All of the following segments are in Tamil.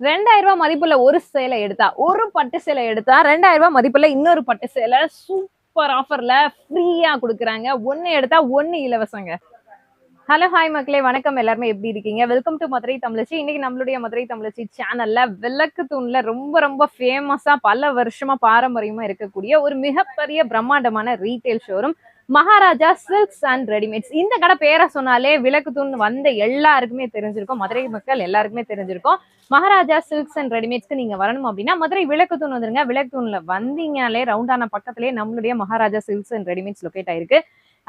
ரெண்டாயிரம் ரூபாய் மதிப்புல ஒரு சேலை எடுத்தா ஒரு பட்டு சேலை எடுத்தா ரெண்டாயிரம் ரூபாய் மதிப்புல இன்னொரு பட்டு சேலை சூப்பர் ஆஃபர்ல ஃப்ரீயா கொடுக்குறாங்க. ஒன்னு எடுத்தா ஒன்னு இலவசங்க. ஹலோ ஹாய் மக்களே. வணக்கம். எல்லாருமே எப்படி இருக்கீங்க? Welcome to Madurai Tamizhachi. இன்னைக்கு நம்மளுடைய மதுரை தமிழச்சி சேனல்ல விளக்கு தூண்ல ரொம்ப ரொம்ப ஃபேமஸா பல வருஷமா பாரம்பரியமா இருக்கக்கூடிய ஒரு மிகப்பெரிய பிரம்மாண்டமான retail showroom Maharaja silks and readymades. இந்த கடை பேரை சொன்னாலே விளக்கு தூண் வந்த எல்லாருக்குமே தெரிஞ்சிருக்கும். மதுரை மக்கள் எல்லாருக்குமே தெரிஞ்சிருக்கும். மகாராஜா சில்க்ஸ் அண்ட் ரெடிமேட்ஸ்க்கு நீங்க வரணும் அப்படின்னா மதுரை விளக்கு தூண் வந்துருங்க. விளக்கு தூண்ல வந்தீங்கனாலே ரவுண்டான பக்கத்திலே நம்மளுடைய Maharaja silks and readymades locate ஆயிருக்கு.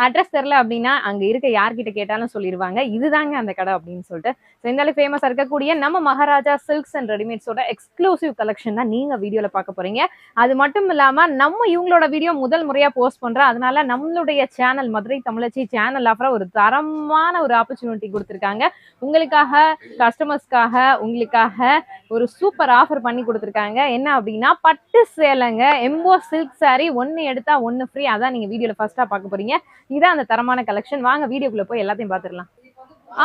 அட்ரஸ் தெரில அப்படின்னா அங்க இருக்க யார்கிட்ட கேட்டாலும் சொல்லிடுவாங்க. இதுதாங்க அந்த கடை அப்படின்னு சொல்லிட்டு. ஸோ இருந்தாலும் ஃபேமஸ் இருக்கக்கூடிய நம்ம மகாராஜா சில்க்ஸ் அண்ட் ரெடிமேட்ஸோட எக்ஸ்க்ளூசிவ் கலெக்ஷன் தான் நீங்க வீடியோல பார்க்க போறீங்க. அது மட்டும் இல்லாம நம்ம இவங்களோட வீடியோ முதல் முறையா போஸ்ட் பண்றோம். அதனால நம்மளுடைய சேனல் மதுரை தமிழச்சி சேனல் ஆஃபரா ஒரு தரமான ஒரு ஆப்பர்ச்சுனிட்டி கொடுத்துருக்காங்க. உங்களுக்காக கஸ்டமர்ஸ்க்காக உங்களுக்காக ஒரு சூப்பர் ஆஃபர் பண்ணி கொடுத்துருக்காங்க. என்ன அப்படின்னா பட்டு சேலைங்க. எம்போ சில்க் சாரி ஒன்று எடுத்தா ஒன்னு ஃப்ரீ அதான் நீங்க வீடியோவில் ஃபர்ஸ்டா பார்க்க போறீங்க. இதான் அந்த தரமான கலெக்ஷன் வாங்க வீடியோக்குள்ள போய் எல்லாத்தையும் பாத்துடலாம்.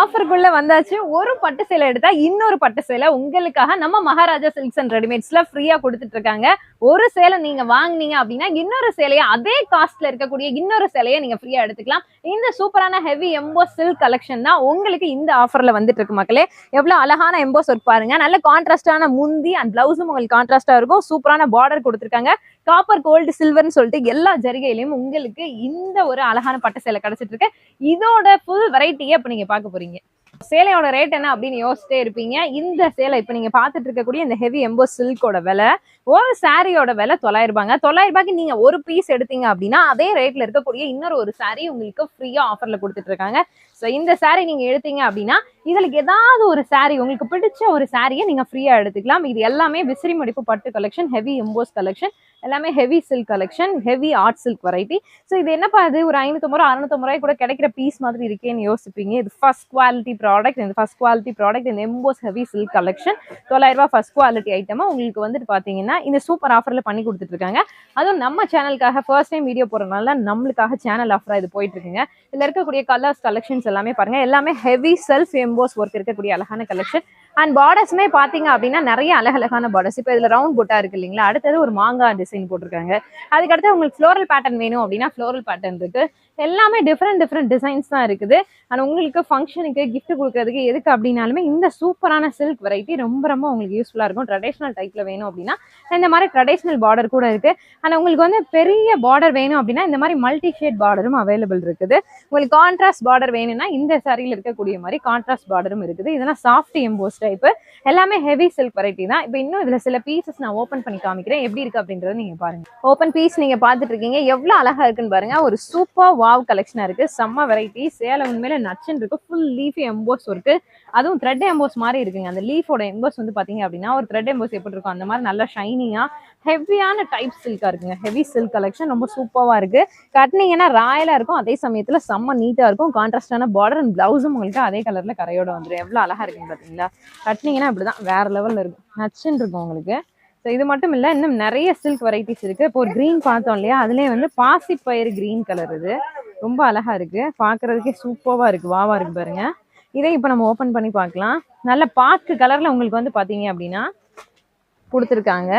ஆஃபருக்குள்ள வந்தாச்சு. ஒரு பட்டு சேலை எடுத்தா இன்னொரு பட்டு சேலை உங்களுக்காக நம்ம மகாராஜா சில்க்ஸ் அண்ட் ரெடிமேட்ஸ்ல ஃப்ரீயா கொடுத்துட்டு இருக்காங்க. ஒரு சேலை நீங்க வாங்குனீங்க அப்படின்னா இன்னொரு சேலையை அதே காஸ்ட்ல இருக்கக்கூடிய இன்னொரு சேலையை நீங்க ஃப்ரீயா எடுத்துக்கலாம். இந்த சூப்பரான ஹெவி எம்போ சில்க் கலெக்ஷன் தான் உங்களுக்கு இந்த ஆஃபர்ல வந்துட்டு இருக்கு மக்களே. எவ்வளவு அழகான எம்போஸ் ஒர்க் பாருங்க. நல்ல கான்ட்ராஸ்டான முந்தி அண்ட் பிளவுஸும் உங்களுக்கு கான்ட்ராஸ்டா இருக்கும். சூப்பரான பார்டர் கொடுத்துருக்காங்க. காப்பர் கோல்டு சில்வர்னு சொல்லிட்டு எல்லா ஜரிகையிலையும் உங்களுக்கு இந்த ஒரு அழகான பட்டு சேலை கிடைச்சிட்டு இருக்கு இதோட ஃபுல் வெரைட்டியை இப்ப நீங்க பார்க்க போறீங்க. சேலையோட ரேட் என்ன அப்படின்னு யோசிச்சிட்டே இருப்பீங்க. இந்த சேலை இப்ப நீங்க பாத்துட்டு இருக்கக்கூடிய இந்த ஹெவி எம்போ சில்கோட விலை ஒரு சாரியோட விலை தொள்ளாயிரம் ரூபாங்க. தொள்ளாயிரம் ரூபாய்க்கு நீங்க ஒரு பீஸ் எடுத்தீங்க அப்படின்னா அதே ரேட்ல இருக்கக்கூடிய இன்னொரு ஒரு சாரி உங்களுக்கு ஃப்ரீயா ஆஃபர்ல கொடுத்துட்டு இருக்காங்க. ஸோ இந்த சாரி நீங்க எடுத்தீங்க அப்படின்னா இதில் ஏதாவது ஒரு சாரீ உங்களுக்கு பிடிச்ச ஒரு சாரியை நீங்கள் ஃப்ரீயாக எடுத்துக்கலாம். இது எல்லாமே விசிறி முடிப்பு பட்டு கலெக்ஷன் ஹெவி எம்போஸ் கலெக்ஷன் எல்லாமே heavy silk collection heavy art silk variety so இது என்னப்பா இது? ஒரு ஐநூற்றம்பது ரூபா அறுநூத்தம்பது ரூபாய் கூட கிடைக்கிற பீஸ் மாதிரி இருக்கேன்னு யோசிப்பீங்க. இது ஃபர்ஸ்ட் குவாலிட்டி ப்ராடக்ட் இந்த ஃபஸ்ட் குவாலிட்டி ப்ராடக்ட் இந்த எம்போஸ் ஹெவி சில்க் கலெக்ஷன் தொள்ளாயிரம் ஃபஸ்ட் குவாலிட்டி ஐட்டமாக உங்களுக்கு வந்துட்டு பார்த்தீங்கன்னா இந்த சூப்பர் ஆஃபரில் பண்ணி கொடுத்துட்ருக்காங்க. அதுவும் நம்ம சேனலுக்காக ஃபர்ஸ்ட் டைம் வீடியோ போகிறனால நம்மளுக்காக சேனல் ஆஃபராக இது போயிட்டுருக்குங்க இதில் இருக்கக்கூடிய கலர்ஸ் கலெக்ஷன்ஸ் எல்லாமே பாருங்க. எல்லாமே heavy self em emboss work இருக்கக்கூடிய அழகான கலெக்ஷன் அண்ட் பார்டர்ஸ்மே பார்த்தீங்க அப்படின்னா நிறைய அழகழகான பார்டர்ஸ் இப்போ இதில் ரவுண்ட் போட்டா இருக்கு இல்லைங்களா? அடுத்தது ஒரு மாங்காய் டிசைன் போட்டிருக்காங்க. அதுக்கடுத்து உங்களுக்கு ஃப்ளோரல் பேட்டர்ன் வேணும் அப்படின்னா ஃப்ளோரல் பேட்டர்ன் இருக்கு. எல்லாமே டிஃப்ரெண்ட் டிஃப்ரெண்ட் டிசைன்ஸ் தான் இருக்குது. அண்ட் உங்களுக்கு ஃபங்க்ஷனுக்கு கிஃப்ட் கொடுக்கறதுக்கு எதுக்கு அப்படின்னாலுமே இந்த சூப்பரான சில்க் வெரைட்டி ரொம்ப ரொம்ப உங்களுக்கு யூஸ்ஃபுல்லாக இருக்கும். ட்ரெடிஷ்னல் டைப்பில் வேணும் அப்படின்னா. இந்த மாதிரி ட்ரெடிஷ்னல் பார்டர் கூட இருக்குது அண்ட் உங்களுக்கு வந்து பெரிய பார்டர் வேணும் அப்படின்னா இந்த மாதிரி மல்டி ஷேட் பார்டரும் அவைலபிள் இருக்குது. உங்களுக்கு கான்ட்ராஸ்ட் பார்டர் வேணும்னா இந்த சாரியில் இருக்கக்கூடிய மாதிரி கான்ட்ராஸ்ட் பார்டரும் இருக்குது. இதெல்லாம் சாஃப்ட் எம்போஸ் டைப் எல்லாமே ஹெவி சில்க் வெரைட்டி தான். இப்போ இன்னும் இதுல சில பீசஸ் நான் ஓப்பன் பண்ணி காமிக்கிறேன். எப்படி இருக்கு அப்படின்றத நீங்க பாருங்க. ஓப்பன் பீஸ் நீங்க பார்த்துட்டு இருக்கீங்க. எவ்வளவு அழகா இருக்குன்னு பாருங்க. ஒரு சூப்பர் வாவ் கலெக்ஷனாக இருக்கு. செம்ம வெரைட்டி சேலை உண்மையில நச்சுன்னு இருக்கு. ஃபுல் லீஃபி எம்போஸ் இருக்கு. அதுவும் த்ரெட் எம்போஸ் மாதிரி இருக்குங்க. அந்த லீஃபோட எம்போஸ் வந்து பாத்தீங்க அப்படின்னா ஒரு த்ரெட் எம்போஸ் எப்படி இருக்கும் அந்த மாதிரி நல்லா ஷைனிங்கா ஹெவியான டைப் சில்கா இருக்குங்க. ஹெவி சில்க் கலெக்ஷன் ரொம்ப சூப்பராக இருக்கு. கட்டினீங்கன்னா ராயலா இருக்கும். அதே சமயத்தில் செம்ம நீட்டா இருக்கும். கான்ட்ராஸ்டான பார்டர் அண்ட் ப்ளவுஸும் உங்களுக்கு அதே கலர்ல கரையோட வந்துடும் எவ்வளவு அழகா இருக்குன்னு பாத்தீங்களா? கட்டினீங்கன்னா இப்படிதான் வேற லெவல்ல இருக்கும். நச்சுன்னு இருக்கும் உங்களுக்கு. ஸோ இது மட்டும் இல்லை இன்னும் நிறைய சில்க் வெரைட்டிஸ் இருக்கு. இப்போ ஒரு க்ரீன் பார்த்தோம் இல்லையா? அதுலேயே வந்து பாசிப்பயிறு க்ரீன் கலர் இது. ரொம்ப அழகா இருக்கு. பார்க்கறதுக்கே சூப்பராக இருக்கு. வாவா இருக்கு பாருங்க. இதை இப்போ நம்ம ஓப்பன் பண்ணி பார்க்கலாம். நல்ல பாக்கு கலர்ல உங்களுக்கு வந்து பார்த்தீங்க அப்படின்னா கொடுத்துருக்காங்க.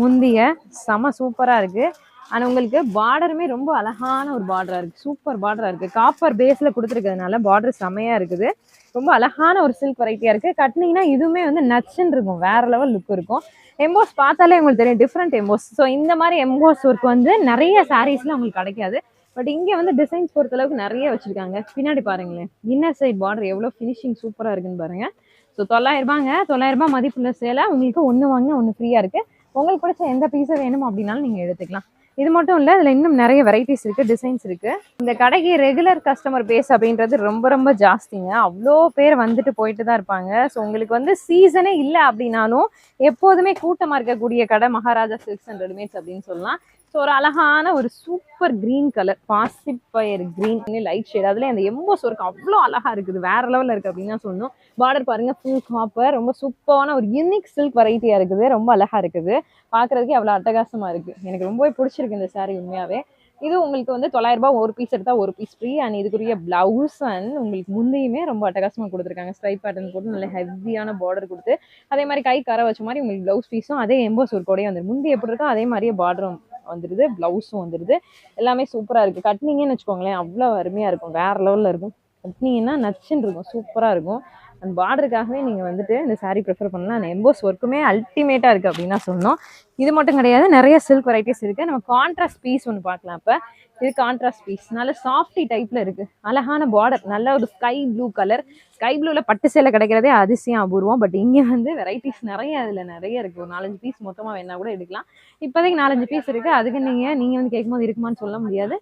முந்திய செம சூப்பராக இருக்கு. ஆனால் உங்களுக்கு பார்டருமே ரொம்ப அழகான ஒரு பார்டரா இருக்கு. சூப்பர் பார்டராக இருக்கு. காப்பர் பேஸில் கொடுத்துருக்கிறதுனால பார்டர் செமையா இருக்குது. ரொம்ப அழகான ஒரு சில்க் வெரைட்டியாக இருக்குது கட்டினீங்கன்னா இதுவுமே வந்து நச்சுன்னு இருக்கும். வேற லெவல் லுக் இருக்கும். எம்போஸ் பார்த்தாலே உங்களுக்கு தெரியும் டிஃப்ரெண்ட் எம்போஸ் ஸோ இந்த மாதிரி எம்போஸ் ஒர்க் வந்து நிறைய சாரீஸ்லாம் உங்களுக்கு கிடைக்காது. பட் இங்கே வந்து டிசைன்ஸ் பொறுத்த அளவுக்கு நிறைய வச்சுருக்காங்க. பின்னாடி பாருங்களேன். இன்னர் சைட் பார்டர் எவ்வளோ ஃபினிஷிங் சூப்பராக இருக்குன்னு பாருங்கள் ஸோ தொள்ளாயிரரூபாங்க தொள்ளாயிரரூபா தொள்ளாயிரம் ரூபாய் மதிப்புள்ள சேலை. உங்களுக்கு ஒன்று வாங்க ஒன்று ஃப்ரீயாக இருக்குது உங்களுக்கு பிடிச்ச எந்த பீஸை வேணும் அப்படின்னாலும் நீங்கள் எடுத்துக்கலாம். இது மட்டும் இல்லை இதில் இன்னும் நிறைய வெரைட்டிஸ் இருக்கு டிசைன்ஸ் இருக்கு. இந்த கடைக்கு ரெகுலர் கஸ்டமர் பேஸ் அப்படின்றது ரொம்ப ரொம்ப ஜாஸ்திங்க. அவ்வளோ பேர் வந்துட்டு போயிட்டு தான் இருப்பாங்க. ஸோ உங்களுக்கு வந்து சீசனே இல்லை அப்படின்னாலும் எப்போதுமே கூட்டமாக இருக்கக்கூடிய கடை மகாராஜா சில்க்ஸ் அண்ட் ரெடிமேட்ஸ் அப்படின்னு சொல்லலாம். ஸோ ஒரு அழகான ஒரு சூப்பர் கிரீன் கலர் பாசிப்பயர் கிரீன் லைட் ஷேட் அதில் அந்த எம்போஸ் ஒர்க் அவ்வளோ அழகாக இருக்குது. வேற லெவலில் இருக்குது அப்படின்னு தான் சொல்லணும். பார்டர் பாருங்கள் ஃபுல் காப்பர் ரொம்ப சூப்பரான ஒரு யூனிக் சில்க் வெரைட்டியாக இருக்குது. ரொம்ப அழகாக இருக்குது. பார்க்குறதுக்கே அவ்வளோ அட்டகாசமாக இருக்குது எனக்கு ரொம்பவே பிடிச்சிருக்கு இந்த சாரீ உண்மையாகவே இது உங்களுக்கு வந்து தொள்ளாயிரம் ரூபாய் ஒரு பீஸ் எடுத்தால் ஒரு பீஸ் ஃப்ரீ அண்ட் இதுக்குரிய ப்ளவுஸ் அண்ட் உங்களுக்கு முந்தையுமே ரொம்ப அட்டகாசமாக கொடுத்துருக்காங்க. ஸ்ட்ரைப் பேட்டர்ன் போட்டு நல்ல ஹெவியான பார்டர் கொடுத்து அதே மாதிரி கை கரை வச்ச மாதிரி உங்களுக்கு ப்ளவுஸ் பீஸும் அதே எம்போஸ் ஒரு கூடயே வந்துடும் முந்தி எப்படி இருக்கோ அதே மாதிரியே பார்டரும் வந்துடுது ப்ளவுஸும் வந்துடுது எல்லாமே சூப்பராக இருக்குது கட்டினீங்கன்னு வச்சுக்கோங்களேன் அவ்வளோ அருமையாக இருக்கும். வேறு லெவலில் இருக்கும். கட்டினீங்கன்னா நச்சுன்னு இருக்கும். சூப்பராக இருக்கும். அந்த பார்டருக்காகவே நீங்கள் வந்துட்டு இந்த சாரீ ப்ரிஃபர் பண்ணலாம். அந்த எம்போஸ் ஒர்க்குமே அல்டிமேட்டாக இருக்குது அப்படின்னு தான் சொன்னோம் இது மட்டும் கிடையாது நிறைய சில்க் வெரைட்டிஸ் இருக்குது நம்ம கான்ட்ராஸ்ட் பீஸ் ஒன்று பார்க்கலாம் இப்போ. இது கான்ட்ராஸ்ட் பீஸ் நல்ல சாஃப்டி டைப்பில் இருக்குது அழகான பார்டர் நல்ல ஒரு ஸ்கை ப்ளூ கலர் ஸ்கை ப்ளூவில் பட்டு சேலை கிடைக்கிறதே அதிசயம் அபூர்வம். பட் இங்கே வந்து வெரைட்டிஸ் நிறைய அதில் நிறைய இருக்குது ஒரு நாலஞ்சு பீஸ் மொத்தமாக வேணால் கூட எடுக்கலாம். இப்போதைக்கு நாலஞ்சு பீஸ் இருக்குது அதுக்கு நீங்கள் நீங்கள் வந்து கேட்கும்போது இருக்குமான்னு சொல்ல முடியாது.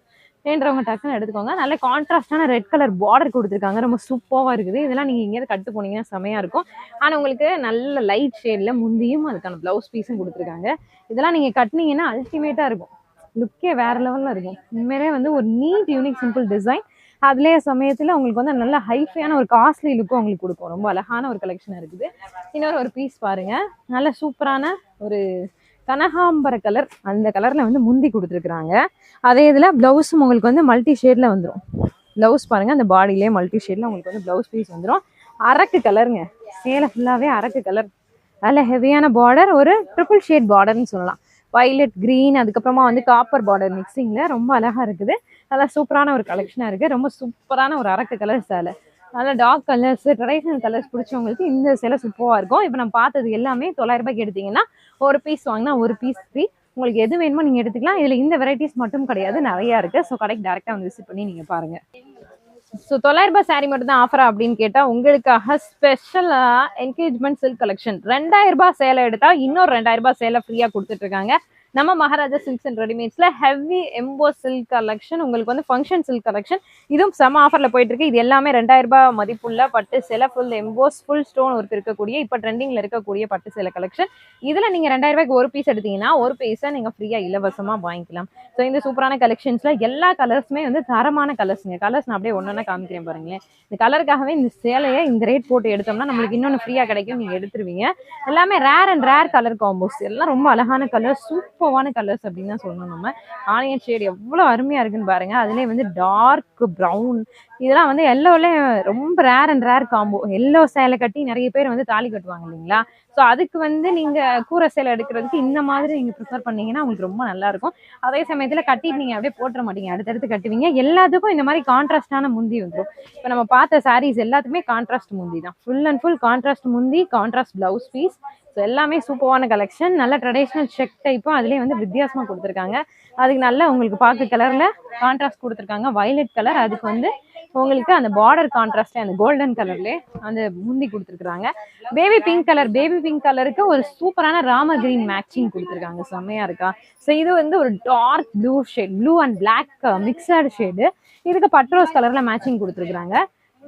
வேண்டவங்க டக்குன்னு எடுத்துக்கோங்க. நல்ல கான்ட்ராஸ்டான ரெட் கலர் பார்டர் கொடுத்துருக்காங்க. ரொம்ப சூப்பராக இருக்குது. இதெல்லாம் நீங்கள் இங்கேயிருந்து கட்டு போனீங்கன்னா செமையாக இருக்கும். ஆனால் உங்களுக்கு நல்ல லைட் ஷேடில் முந்தியும் அதுக்கான ப்ளவுஸ் பீஸும் கொடுத்துருக்காங்க. இதெல்லாம் நீங்கள் கட்டினீங்கன்னா அல்டிமேட்டாக இருக்கும். லுக்கே வேறு லெவலில் இருக்கும். உண்மையிலே வந்து ஒரு நீட் யூனிக் சிம்பிள் டிசைன் அதுலேயே சமயத்தில் உங்களுக்கு வந்து நல்ல ஹைஃபையான ஒரு காஸ்ட்லி லுக்கும் உங்களுக்கு கொடுக்கும். ரொம்ப அழகான ஒரு கலெக்ஷன் இருக்குது. இன்னொரு ஒரு பீஸ் பாருங்கள் நல்ல சூப்பரான ஒரு கனகாம்பர கலர் அந்த கலரில் வந்து முந்தி கொடுத்துருக்குறாங்க. அதே இதில் ப்ளவுஸும் உங்களுக்கு வந்து மல்டி ஷேடில் வந்துடும் ப்ளவுஸ் பாருங்க அந்த பாடியிலே மல்டி ஷேடில் உங்களுக்கு வந்து ப்ளவுஸ் பீஸ் வந்துடும் அரக்கு கலருங்க சேலை ஃபுல்லாகவே அரக்கு கலர் நல்ல ஹெவியான பார்டர் ஒரு ட்ரிபிள் ஷேட் பார்டர்னு சொல்லலாம். வைலட் க்ரீன் அதுக்கப்புறமா வந்து காப்பர் பார்டர் மிக்சிங்கில் ரொம்ப அழகாக இருக்குது. நல்லா சூப்பரான ஒரு கலெக்ஷனாக இருக்குது ரொம்ப சூப்பரான ஒரு அரக்கு கலர் சேலை நல்ல டார்க் கலர்ஸ் ட்ரெடிஷ்னல் கலர்ஸ் பிடிச்சவங்களுக்கு இந்த சேலை சூப்பராக இருக்கும். இப்போ நம்ம பார்த்தது எல்லாமே தொள்ளாயிரம் ரூபாய்க்கு எடுத்தீங்கன்னா ஒரு பீஸ் வாங்கினா ஒரு பீஸ் ஃப்ரீ உங்களுக்கு எது வேணுமோ நீங்கள் எடுத்துக்கலாம். இதில் இந்த வெரைட்டிஸ் மட்டும் கிடையாது நிறையா இருக்குது ஸோ கடைக்கு டேரெக்டாக வந்து விசிட் பண்ணி நீங்கள் பாருங்கள் ஸோ தொள்ளாயிரம் ரூபாய் saree மட்டும் தான் ஆஃபரா அப்படின்னு கேட்டால் உங்களுக்காக ஸ்பெஷலாக என்கேஜ்மெண்ட் சில்க் கலெக்ஷன் ரெண்டாயிரம் ரூபாய் சேலை எடுத்தால் இன்னொரு ரெண்டாயிரம் ரூபாய் சேலை ஃப்ரீயாக கொடுத்துட்ருக்காங்க நம்ம மகாராஜா சில்க்ஸ் அண்ட் ரெடிமேட்ஸ்ல ஹெவி எம்போ சில்க் கலெக்ஷன் உங்களுக்கு வந்து ஃபங்க்ஷன் சில்க் கலெக்ஷன் இதுவும் செம ஆஃபர்ல போயிட்டு இருக்கு. இது எல்லாமே ரெண்டாயிரம் ரூபாய் மதிப்புள்ள பட்டு சேலை full emboss full stone work இருக்கக்கூடிய இப்போ ட்ரெண்டிங்ல இருக்கக்கூடிய பட்டு சேலை கலெக்ஷன் இதுல நீங்க ரெண்டாயிரம் ரூபாய்க்கு ஒரு பீஸ் எடுத்தீங்கன்னா ஒரு பீஸை நீங்க ஃப்ரீயா இலவசமா வாங்கிக்கலாம். ஸோ இந்த சூப்பரான கலெக்ஷன்ஸ்ல எல்லா கலர்ஸுமே வந்து தரமான கலர்ஸ்ங்க கலர்ஸ் நான் அப்படியே ஒன்னொன்னா காமிக்கிறேன் பாருங்களேன். இந்த கலருக்காகவே இந்த சேலையை இந்த ரேட் போட்டு எடுத்தோம்னா நம்மளுக்கு இன்னொன்று ஃப்ரீயா கிடைக்கும். நீங்க எடுத்துருவீங்க. எல்லாமே rare and rare colour combos எல்லாம் ரொம்ப அழகான கலர் சூப்பர் சூப்பரான கலர்ஸ் அப்படின்னு தான் சொல்லணும் நம்ம. ஆனியன் ஷேட் எவ்வளோ அருமையா இருக்குன்னு பாருங்க. அதுலேயே வந்து டார்க் ப்ரௌன் இதெல்லாம் வந்து எல்லோல ரொம்ப rare and rare combo yellow சேலை கட்டி நிறைய பேர் வந்து தாலி கட்டுவாங்க இல்லைங்களா? ஸோ அதுக்கு வந்து நீங்கள் கூரை சேலை எடுக்கிறதுக்கு இந்த மாதிரி நீங்கள் ப்ரிஃபர் பண்ணீங்கன்னா உங்களுக்கு ரொம்ப நல்லாயிருக்கும் அதே சமயத்தில் கட்டிட்டு நீங்கள் அப்படியே போட்டுற மாட்டீங்க. அடுத்தடுத்து கட்டுவீங்க. எல்லாத்துக்கும் இந்த மாதிரி கான்ட்ராஸ்டான முந்தி வந்துடும் இப்போ நம்ம பார்த்த சாரீஸ் எல்லாத்துக்குமே கான்ட்ராஸ்ட் முந்தி தான். ஃபுல் அண்ட் ஃபுல் கான்ட்ராஸ்ட் முந்தி கான்ட்ராஸ்ட் ப்ளவுஸ் பீஸ் ஸோ எல்லாமே சூப்பரான கலெக்ஷன் நல்ல ட்ரெடிஷ்னல் செக் டைப்பும் அதுலேயே வந்து வித்தியாசமாக கொடுத்துருக்காங்க. அதுக்கு நல்ல உங்களுக்கு பார்க்க கலரில் கான்ட்ராஸ்ட் கொடுத்துருக்காங்க. வயலட் கலர் அதுக்கு வந்து உங்களுக்கு அந்த பார்டர் கான்ட்ராஸ்ட்ல அந்த கோல்டன் கலர்லேயே அந்த முந்தி கொடுத்துருக்குறாங்க. Baby pink colour baby pink கலருக்கு ஒரு சூப்பரான ராம கிரீன் மேட்சிங் கொடுத்துருக்காங்க. செம்மையா இருக்கா? ஸோ இது வந்து ஒரு dark blue shade blue and black mixed shade இதுக்கு பட்ரோஸ் கலர்ல மேட்சிங் கொடுத்துருக்குறாங்க.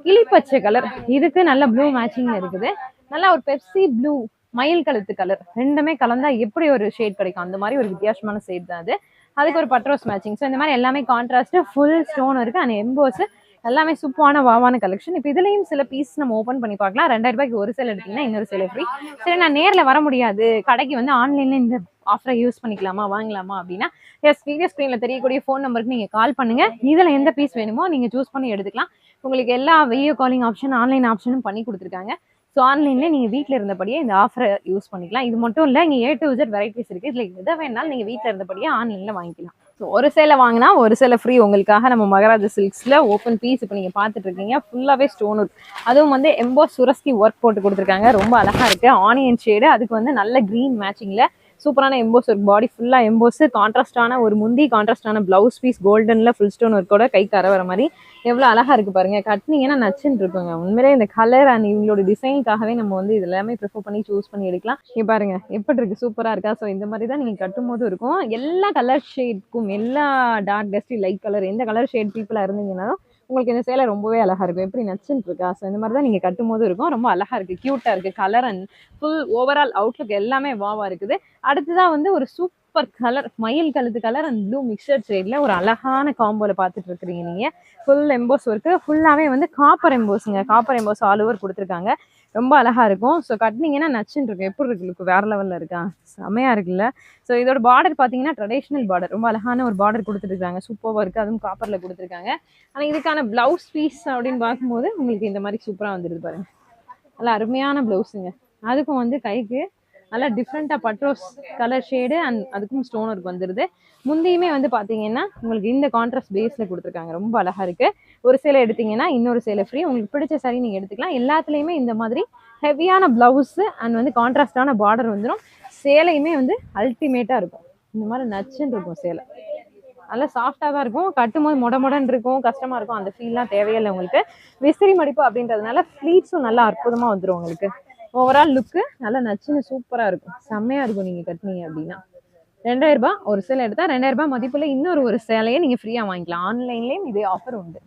கிளிப்பச்சை கலர் இதுக்கு நல்ல ப்ளூ மேட்சிங் இருக்குது. நல்லா ஒரு பெப்சி ப்ளூ மயில் கழுத்து கலர் ரெண்டுமே கலந்தா எப்படி ஒரு ஷேட் கிடைக்கும்? அந்த மாதிரி ஒரு வித்தியாசமான ஷேட் தான் அது. அதுக்கு ஒரு பட்ரோஸ் மேட்சிங் ஸோ இந்த மாதிரி எல்லாமே கான்ட்ராஸ்ட் ஃபுல் ஸ்டோன் இருக்கு. அந்த எம்போஸ் எல்லாமே சூப்பரான வாவான கலெக்ஷன் இப்போ இதுலேயும் சில பீஸ் நம்ம ஓப்பன் பண்ணி பார்க்கலாம். ரெண்டாயிரம் ரூபாய்க்கு ஒரு சேல் எடுத்தீங்கன்னா இன்னொரு சேல் ஃப்ரீ சரி நான் நேரில் வர முடியாது. கடைக்கு வந்து ஆன்லைனில் இந்த ஆஃபரை யூஸ் பண்ணிக்கலாமா வாங்கலாமா அப்படின்னா எஸ் வீடியோ ஸ்க்ரீனில் தெரியக்கூடிய ஃபோன் நம்பருக்கு நீங்கள் கால் பண்ணுங்கள் இதில் எந்த பீஸ் வேணுமோ நீங்கள் சூஸ் பண்ணி எடுத்துக்கலாம். உங்களுக்கு எல்லா வீடியோ காலிங் ஆப்ஷன் ஆன்லைன் ஆப்ஷனும் பண்ணி கொடுத்துருக்காங்க. ஸோ ஆன்லைனில் நீங்கள் வீட்டில் இருந்தபடியே இந்த ஆஃபரை யூஸ் பண்ணிக்கலாம். இது மட்டும் இல்லை இங்கே ஏ டு இசட் வெரைட்டிஸ் இருக்குது இதில் எதை வேணாலும் நீங்கள் வீட்டில் இருந்தபடியே ஆன்லைனில் வாங்கிக்கலாம். ஸோ ஒரு சேலை வாங்கினா ஒரு சேலை ஃப்ரீ உங்களுக்காக நம்ம மகாராஜா சில்க்ஸில் ஓப்பன் பீஸ் இப்போ நீங்கள் பார்த்துட்டு இருக்கீங்க ஸ்டோன் ஒர்க் அதுவும் வந்து எம்போ சுரஸ்கி ஒர்க் போட்டு கொடுத்துருக்காங்க. ரொம்ப அழகாக இருக்குது ஆனியன் ஷேடு அதுக்கு வந்து நல்ல க்ரீன் மேட்சிங்கில் சூப்பரான எம்போஸ் ஒர்க் பாடி ஃபுல்லாக எம்போஸ் கான்ட்ராஸ்டான ஒரு முந்தி கான்ட்ராஸ்டான ப்ளவுஸ் பீஸ் கோல்டனில் ஃபுல் ஸ்டோன் ஒர்க்கோட கை கர வர மாதிரி எவ்வளோ அழகாக இருக்குது பாருங்க. கட்டினீங்கன்னா நச்சுன்னு இருக்குங்க. உண்மையிலே இந்த கலர் அண்ட் இவங்களோட டிசைனுக்காகவே நம்ம வந்து இது எல்லாமே ப்ரிஃபர் பண்ணி சூஸ் பண்ணி எடுக்கலாம். இங்கே பாருங்கள் எப்படி இருக்குது சூப்பராக இருக்கா? ஸோ இந்த மாதிரி தான் நீங்கள் கட்டும் போது இருக்கும். எல்லா கலர் ஷேட்க்கும் எல்லா டார்க் டஸ்டி லைட் கலர் எந்த கலர் ஷேட் பீப்புளாக இருந்தீங்கன்னாலும் உங்களுக்கு இந்த சேலை ரொம்பவே அழகாக இருக்கும். எப்படி நச்சுன்னு இருக்கா ஸோ இந்த மாதிரி தான் நீங்கள் கட்டும் போது இருக்கும். ரொம்ப அழகாக இருக்குது க்யூட்டாக இருக்குது colour and full overall outlook எல்லாமே வாவாக இருக்குது. அடுத்ததாக வந்து ஒரு சூப்பர் கலர் மயில் கழுத்து கலர் அண்ட் ப்ளூ மிக்சர் ஷேடில் ஒரு அழகான காம்போவில் பார்த்துட்டு இருக்கிறீங்க நீங்கள் ஃபுல் எம்போஸ் ஒர்க்கு ஃபுல்லாகவே வந்து காப்பர் எம்போஸுங்க காப்பர் எம்போஸ் ஆல் ஓவர் கொடுத்துருக்காங்க. ரொம்ப அழகாக இருக்கும். ஸோ கட்டினீங்கன்னா நச்சுன்னு இருக்கும். எப்படி இருக்கு லுக்கு வேறு லெவலில் இருக்கா? செமையா இருக்குல்ல. ஸோ இதோட பார்டர் பார்த்தீங்கன்னா ட்ரெடிஷ்னல் பார்டர் ரொம்ப அழகான ஒரு பார்டர் கொடுத்துருக்காங்க. சூப்பராக இருக்குது அதுவும் காப்பரில் கொடுத்துருக்காங்க. ஆனால் இதுக்கான ப்ளவுஸ் பீஸ் அப்படின்னு பார்க்கும்போது உங்களுக்கு இந்த மாதிரி சூப்பராக வந்துடுது பாருங்க. நல்லா அருமையான ப்ளவுஸுங்க அதுக்கும் வந்து கைக்கு நல்லா டிஃப்ரெண்ட்டாக பட்ரோஸ் கலர் ஷேடு அண்ட் அதுக்கும் ஸ்டோன் ஒர்க் வந்துடுது முந்தையுமே வந்து பார்த்தீங்கன்னா உங்களுக்கு இந்த கான்ட்ராஸ்ட் பேஸில் கொடுத்துருக்காங்க. ரொம்ப அழகாக இருக்குது ஒரு சேலை எடுத்தீங்கன்னா இன்னொரு சேலை ஃப்ரீ உங்களுக்கு பிடிச்ச saree நீங்கள் எடுத்துக்கலாம். எல்லாத்துலேயுமே இந்த மாதிரி ஹெவியான ப்ளவுஸு அண்ட் வந்து கான்ட்ராஸ்டான பார்டர் வந்துடும் சேலையுமே வந்து அல்டிமேட்டாக இருக்கும். இந்த மாதிரி நச்சுன்னு இருக்கும் சேலை. நல்லா சாஃப்டாக தான் இருக்கும். கட்டும் போது மொட மொடன்னு இருக்கும். கஷ்டமாக இருக்கும். அந்த ஃபீல்லாம் தேவையில்லை உங்களுக்கு. விசிறி மடிப்பு அப்படின்றதுனால ஃப்ளீட்ஸும் நல்லா அற்புதமாக வந்துடும் உங்களுக்கு. ஓவரால் லுக்கு நல்லா நச்சுன்னு சூப்பராக இருக்கும். செம்மையாக இருக்கும் நீங்கள் கட்டினீங்க அப்படின்னா. ரெண்டாயிரம் ரூபாய் ஒரு சேலை எடுத்தால் ரெண்டாயிரம் ரூபாய் இன்னொரு ஒரு சேலையை நீங்கள் ஃப்ரீயாக வாங்கிக்கலாம். ஆன்லைன்லேயும் இதே ஆஃபர் உண்டு.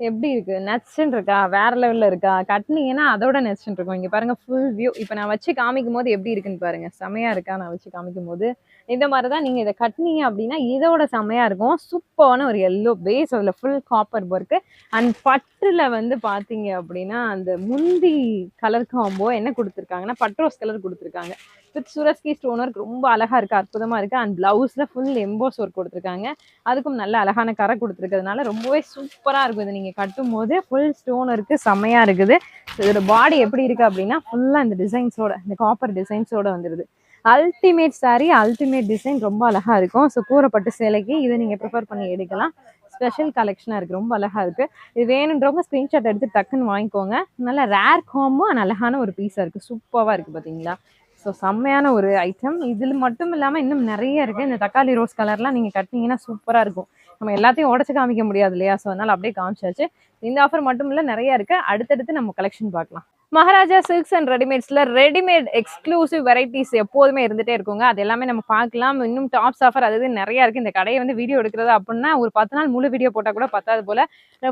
எப்படி இருக்கு? நச்சுன்னு இருக்கா? வேற லெவலில் இருக்கா? கட்டினீங்கன்னா அதோட நச்சுன்னு இருக்கும். இங்கே பாருங்கள் ஃபுல் வியூ இப்போ நான் வச்சு காமிக்கும் போது எப்படி இருக்குன்னு பாருங்கள் செமையாக இருக்கா? நான் வச்சு காமிக்கும் போது இந்த மாதிரி தான் நீங்கள் இதை கட்டினீங்க அப்படின்னா இதோட செமையாக இருக்கும். சூப்பரான ஒரு எல்லோ பேஸ் அதில் ஃபுல் காப்பர் ஒர்க்கு அண்ட் பட்டில் வந்து பார்த்தீங்க அப்படின்னா அந்த முந்தி கலர் காம்போ என்ன கொடுத்துருக்காங்கன்னா பட்ரோஸ் கலர் கொடுத்துருக்காங்க. வித் சுரஸ்கி ஸ்டோன் ஒர்க் ரொம்ப அழகாக இருக்குது அற்புதமாக இருக்குது அண்ட் ப்ளவுஸில் ஃபுல் எம்போஸ் ஒர்க் கொடுத்துருக்காங்க. அதுக்கும் நல்ல அழகான கரை கொடுத்துருக்கிறதுனால ரொம்பவே சூப்பராக இருக்கும் இது நீங்கள் கட்டும் போது ஃபுல் ஸ்டோன் ஒர்க்கு செம்மையாக இருக்குது. இதோட பாடி எப்படி இருக்குது அப்படின்னா ஃபுல்லாக இந்த டிசைன்ஸோட இந்த காப்பர் டிசைன்ஸோட வந்துடுது அல்டிமேட் saree அல்டிமேட் டிசைன் ரொம்ப அழகா இருக்கும். ஸோ கூறப்பட்டு சேலைக்கு இதை நீங்க ப்ரிஃபர் பண்ணி எடுக்கலாம். ஸ்பெஷல் கலெக்ஷனாக இருக்குது ரொம்ப அழகாக இருக்குது இது வேணுன்றவங்க ஸ்க்ரீன்ஷாட் எடுத்து டக்குன்னு வாங்கிக்கோங்க. நல்ல ரேர் காமும் அழகான ஒரு பீஸாக இருக்குது சூப்பராக இருக்குது பார்த்தீங்களா ஸோ செம்மையான ஒரு ஐட்டம் இதில் மட்டும் இல்லாமல் இன்னும் நிறைய இருக்குது இந்த தக்காளி ரோஸ் கலர்லாம் நீங்கள் கட்டினீங்கன்னா சூப்பராக இருக்கும். நம்ம எல்லாத்தையும் உடச்சி காமிக்க முடியாது இல்லையா? ஸோ அதனால் அப்படியே காமிச்சாச்சு. இந்த ஆஃபர் மட்டும் இல்லை நிறைய இருக்குது அடுத்தடுத்து நம்ம கலெக்ஷன் பார்க்கலாம். மகாராஜா சில்க்ஸ் அண்ட் ரெடிமேட்ஸில் ரெடிமேட் எக்ஸ்க்ளூசிவ் வெரைட்டிஸ் எப்போதுமே இருந்துகிட்டே இருக்குங்க. அது எல்லாமே நம்ம பார்க்கலாம். இன்னும் டாப்ஸ் ஆஃபர் அது நிறையா நிறைய இருக்குது இந்த கடையை வந்து வீடியோ எடுக்கிறது அப்படின்னா ஒரு பத்து நாள் முழு வீடியோ போட்டால் கூட பத்தாது போல்.